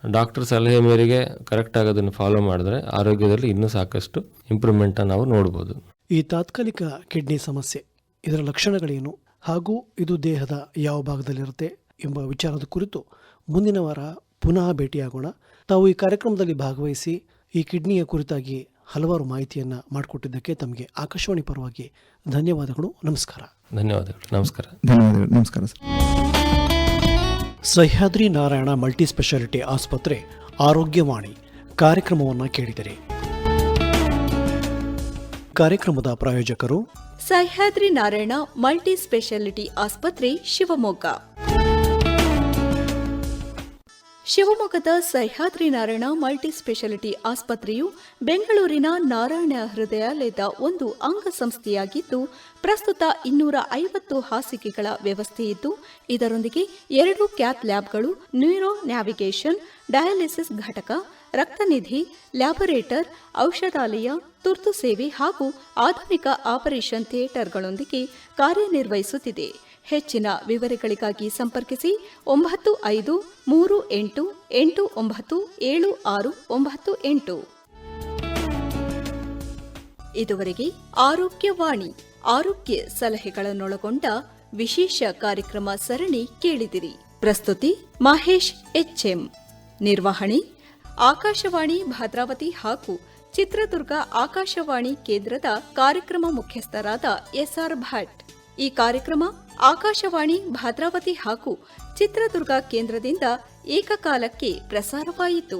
ಡಾಕ್ಟರ್ ಸಲಹೆ ಮೇರೆಗೆ ಕರೆಕ್ಟ್ ಅದನ್ನು ಫಾಲೋ ಮಾಡಿದ್ರೆ ಆರೋಗ್ಯದಲ್ಲಿ ಇನ್ನೂ ಸಾಕಷ್ಟು ಇಂಪ್ರೂವ್ಮೆಂಟನ್ನು ನಾವು ನೋಡ್ಬೋದು. ಈ ತಾತ್ಕಾಲಿಕ ಕಿಡ್ನಿ ಸಮಸ್ಯೆ ಇದರ ಲಕ್ಷಣಗಳೇನು ಹಾಗೂ ಇದು ದೇಹದ ಯಾವ ಭಾಗದಲ್ಲಿರುತ್ತೆ ಎಂಬ ವಿಚಾರದ ಕುರಿತು ಮುಂದಿನ ವಾರ ಪುನಃ ಭೇಟಿಯಾಗೋಣ. ತಾವು ಈ ಕಾರ್ಯಕ್ರಮದಲ್ಲಿ ಭಾಗವಹಿಸಿ ಈ ಕಿಡ್ನಿಯ ಕುರಿತಾಗಿ ಹಲವಾರು ಮಾಹಿತಿಯನ್ನು ಮಾಡಿಕೊಟ್ಟಿದ್ದಕ್ಕೆ ತಮಗೆ ಆಕಾಶವಾಣಿ ಪರವಾಗಿ ಧನ್ಯವಾದಗಳು ನಮಸ್ಕಾರ. ಧನ್ಯವಾದಗಳು ನಮಸ್ಕಾರ. ಧನ್ಯವಾದಗಳು ನಮಸ್ಕಾರ sir. Sahyadri Narayana multi speciality ಆಸ್ಪತ್ರೆ ಆರೋಗ್ಯವಾಣಿ ಕಾರ್ಯಕ್ರಮವನ್ನು ಕೇಳಿದರೆ. ಕಾರ್ಯಕ್ರಮದ ಪ್ರಾಯೋಜಕರು ಸಹ್ಯಾದ್ರಿ ನಾರಾಯಣ ಮಲ್ಟಿ ಸ್ಪೆಷಾಲಿಟಿ ಆಸ್ಪತ್ರೆ ಶಿವಮೊಗ್ಗ. ಶಿವಮೊಗ್ಗದ ಸಹ್ಯಾದ್ರಿ ನಾರಾಯಣ ಮಲ್ಟಿ ಸ್ಪೆಷಾಲಿಟಿ ಆಸ್ಪತ್ರೆಯು ಬೆಂಗಳೂರಿನ ನಾರಾಯಣ ಹೃದಯಾಲಯದ ಒಂದು ಅಂಗಸಂಸ್ಥೆಯಾಗಿದ್ದು ಪ್ರಸ್ತುತ ಇನ್ನೂರ ಐವತ್ತು ಹಾಸಿಗೆಗಳ ವ್ಯವಸ್ಥೆಯಿದ್ದು ಇದರೊಂದಿಗೆ ಎರಡು ಕ್ಯಾತ್ ಲ್ಯಾಬ್ಗಳು, ನ್ಯೂರೋ ನ್ಯಾವಿಗೇಷನ್, ಡಯಾಲಿಸಿಸ್ ಘಟಕ, ರಕ್ತನಿಧಿ, ಲ್ಯಾಬೊರೇಟರ್, ಔಷಧಾಲಯ, ತುರ್ತು ಸೇವೆ ಹಾಗೂ ಆಧುನಿಕ ಆಪರೇಷನ್ ಥಿಯೇಟರ್ಗಳೊಂದಿಗೆ ಕಾರ್ಯನಿರ್ವಹಿಸುತ್ತಿದೆ. ಹೆಚ್ಚಿನ ವಿವರಗಳಿಗಾಗಿ ಸಂಪರ್ಕಿಸಿ ಒಂಬತ್ತು ಐದು ಮೂರು ಎಂಟು ಎಂಟು ಒಂಬತ್ತು ಏಳು ಆರು ಒಂಬತ್ತು ಎಂಟು. ಇದುವರೆಗೆ ಆರೋಗ್ಯವಾಣಿ, ಆರೋಗ್ಯ ಸಲಹೆಗಳನ್ನೊಳಗೊಂಡ ವಿಶೇಷ ಕಾರ್ಯಕ್ರಮ ಸರಣಿ ಕೇಳಿದಿರಿ. ಪ್ರಸ್ತುತಿ ಮಹೇಶ್ ಎಚ್ಎಂ. ನಿರ್ವಹಣೆ, ಆಕಾಶವಾಣಿ ಭದ್ರಾವತಿ ಹಾಗೂ ಚಿತ್ರದುರ್ಗ ಆಕಾಶವಾಣಿ ಕೇಂದ್ರದ ಕಾರ್ಯಕ್ರಮ ಮುಖ್ಯಸ್ಥರಾದ ಎಸ್ಆರ್ ಭಟ್. ಈ ಕಾರ್ಯಕ್ರಮ ಆಕಾಶವಾಣಿ ಭದ್ರಾವತಿ ಹಾಗೂ ಚಿತ್ರದುರ್ಗ ಕೇಂದ್ರದಿಂದ ಏಕಕಾಲಕ್ಕೆ ಪ್ರಸಾರವಾಯಿತು.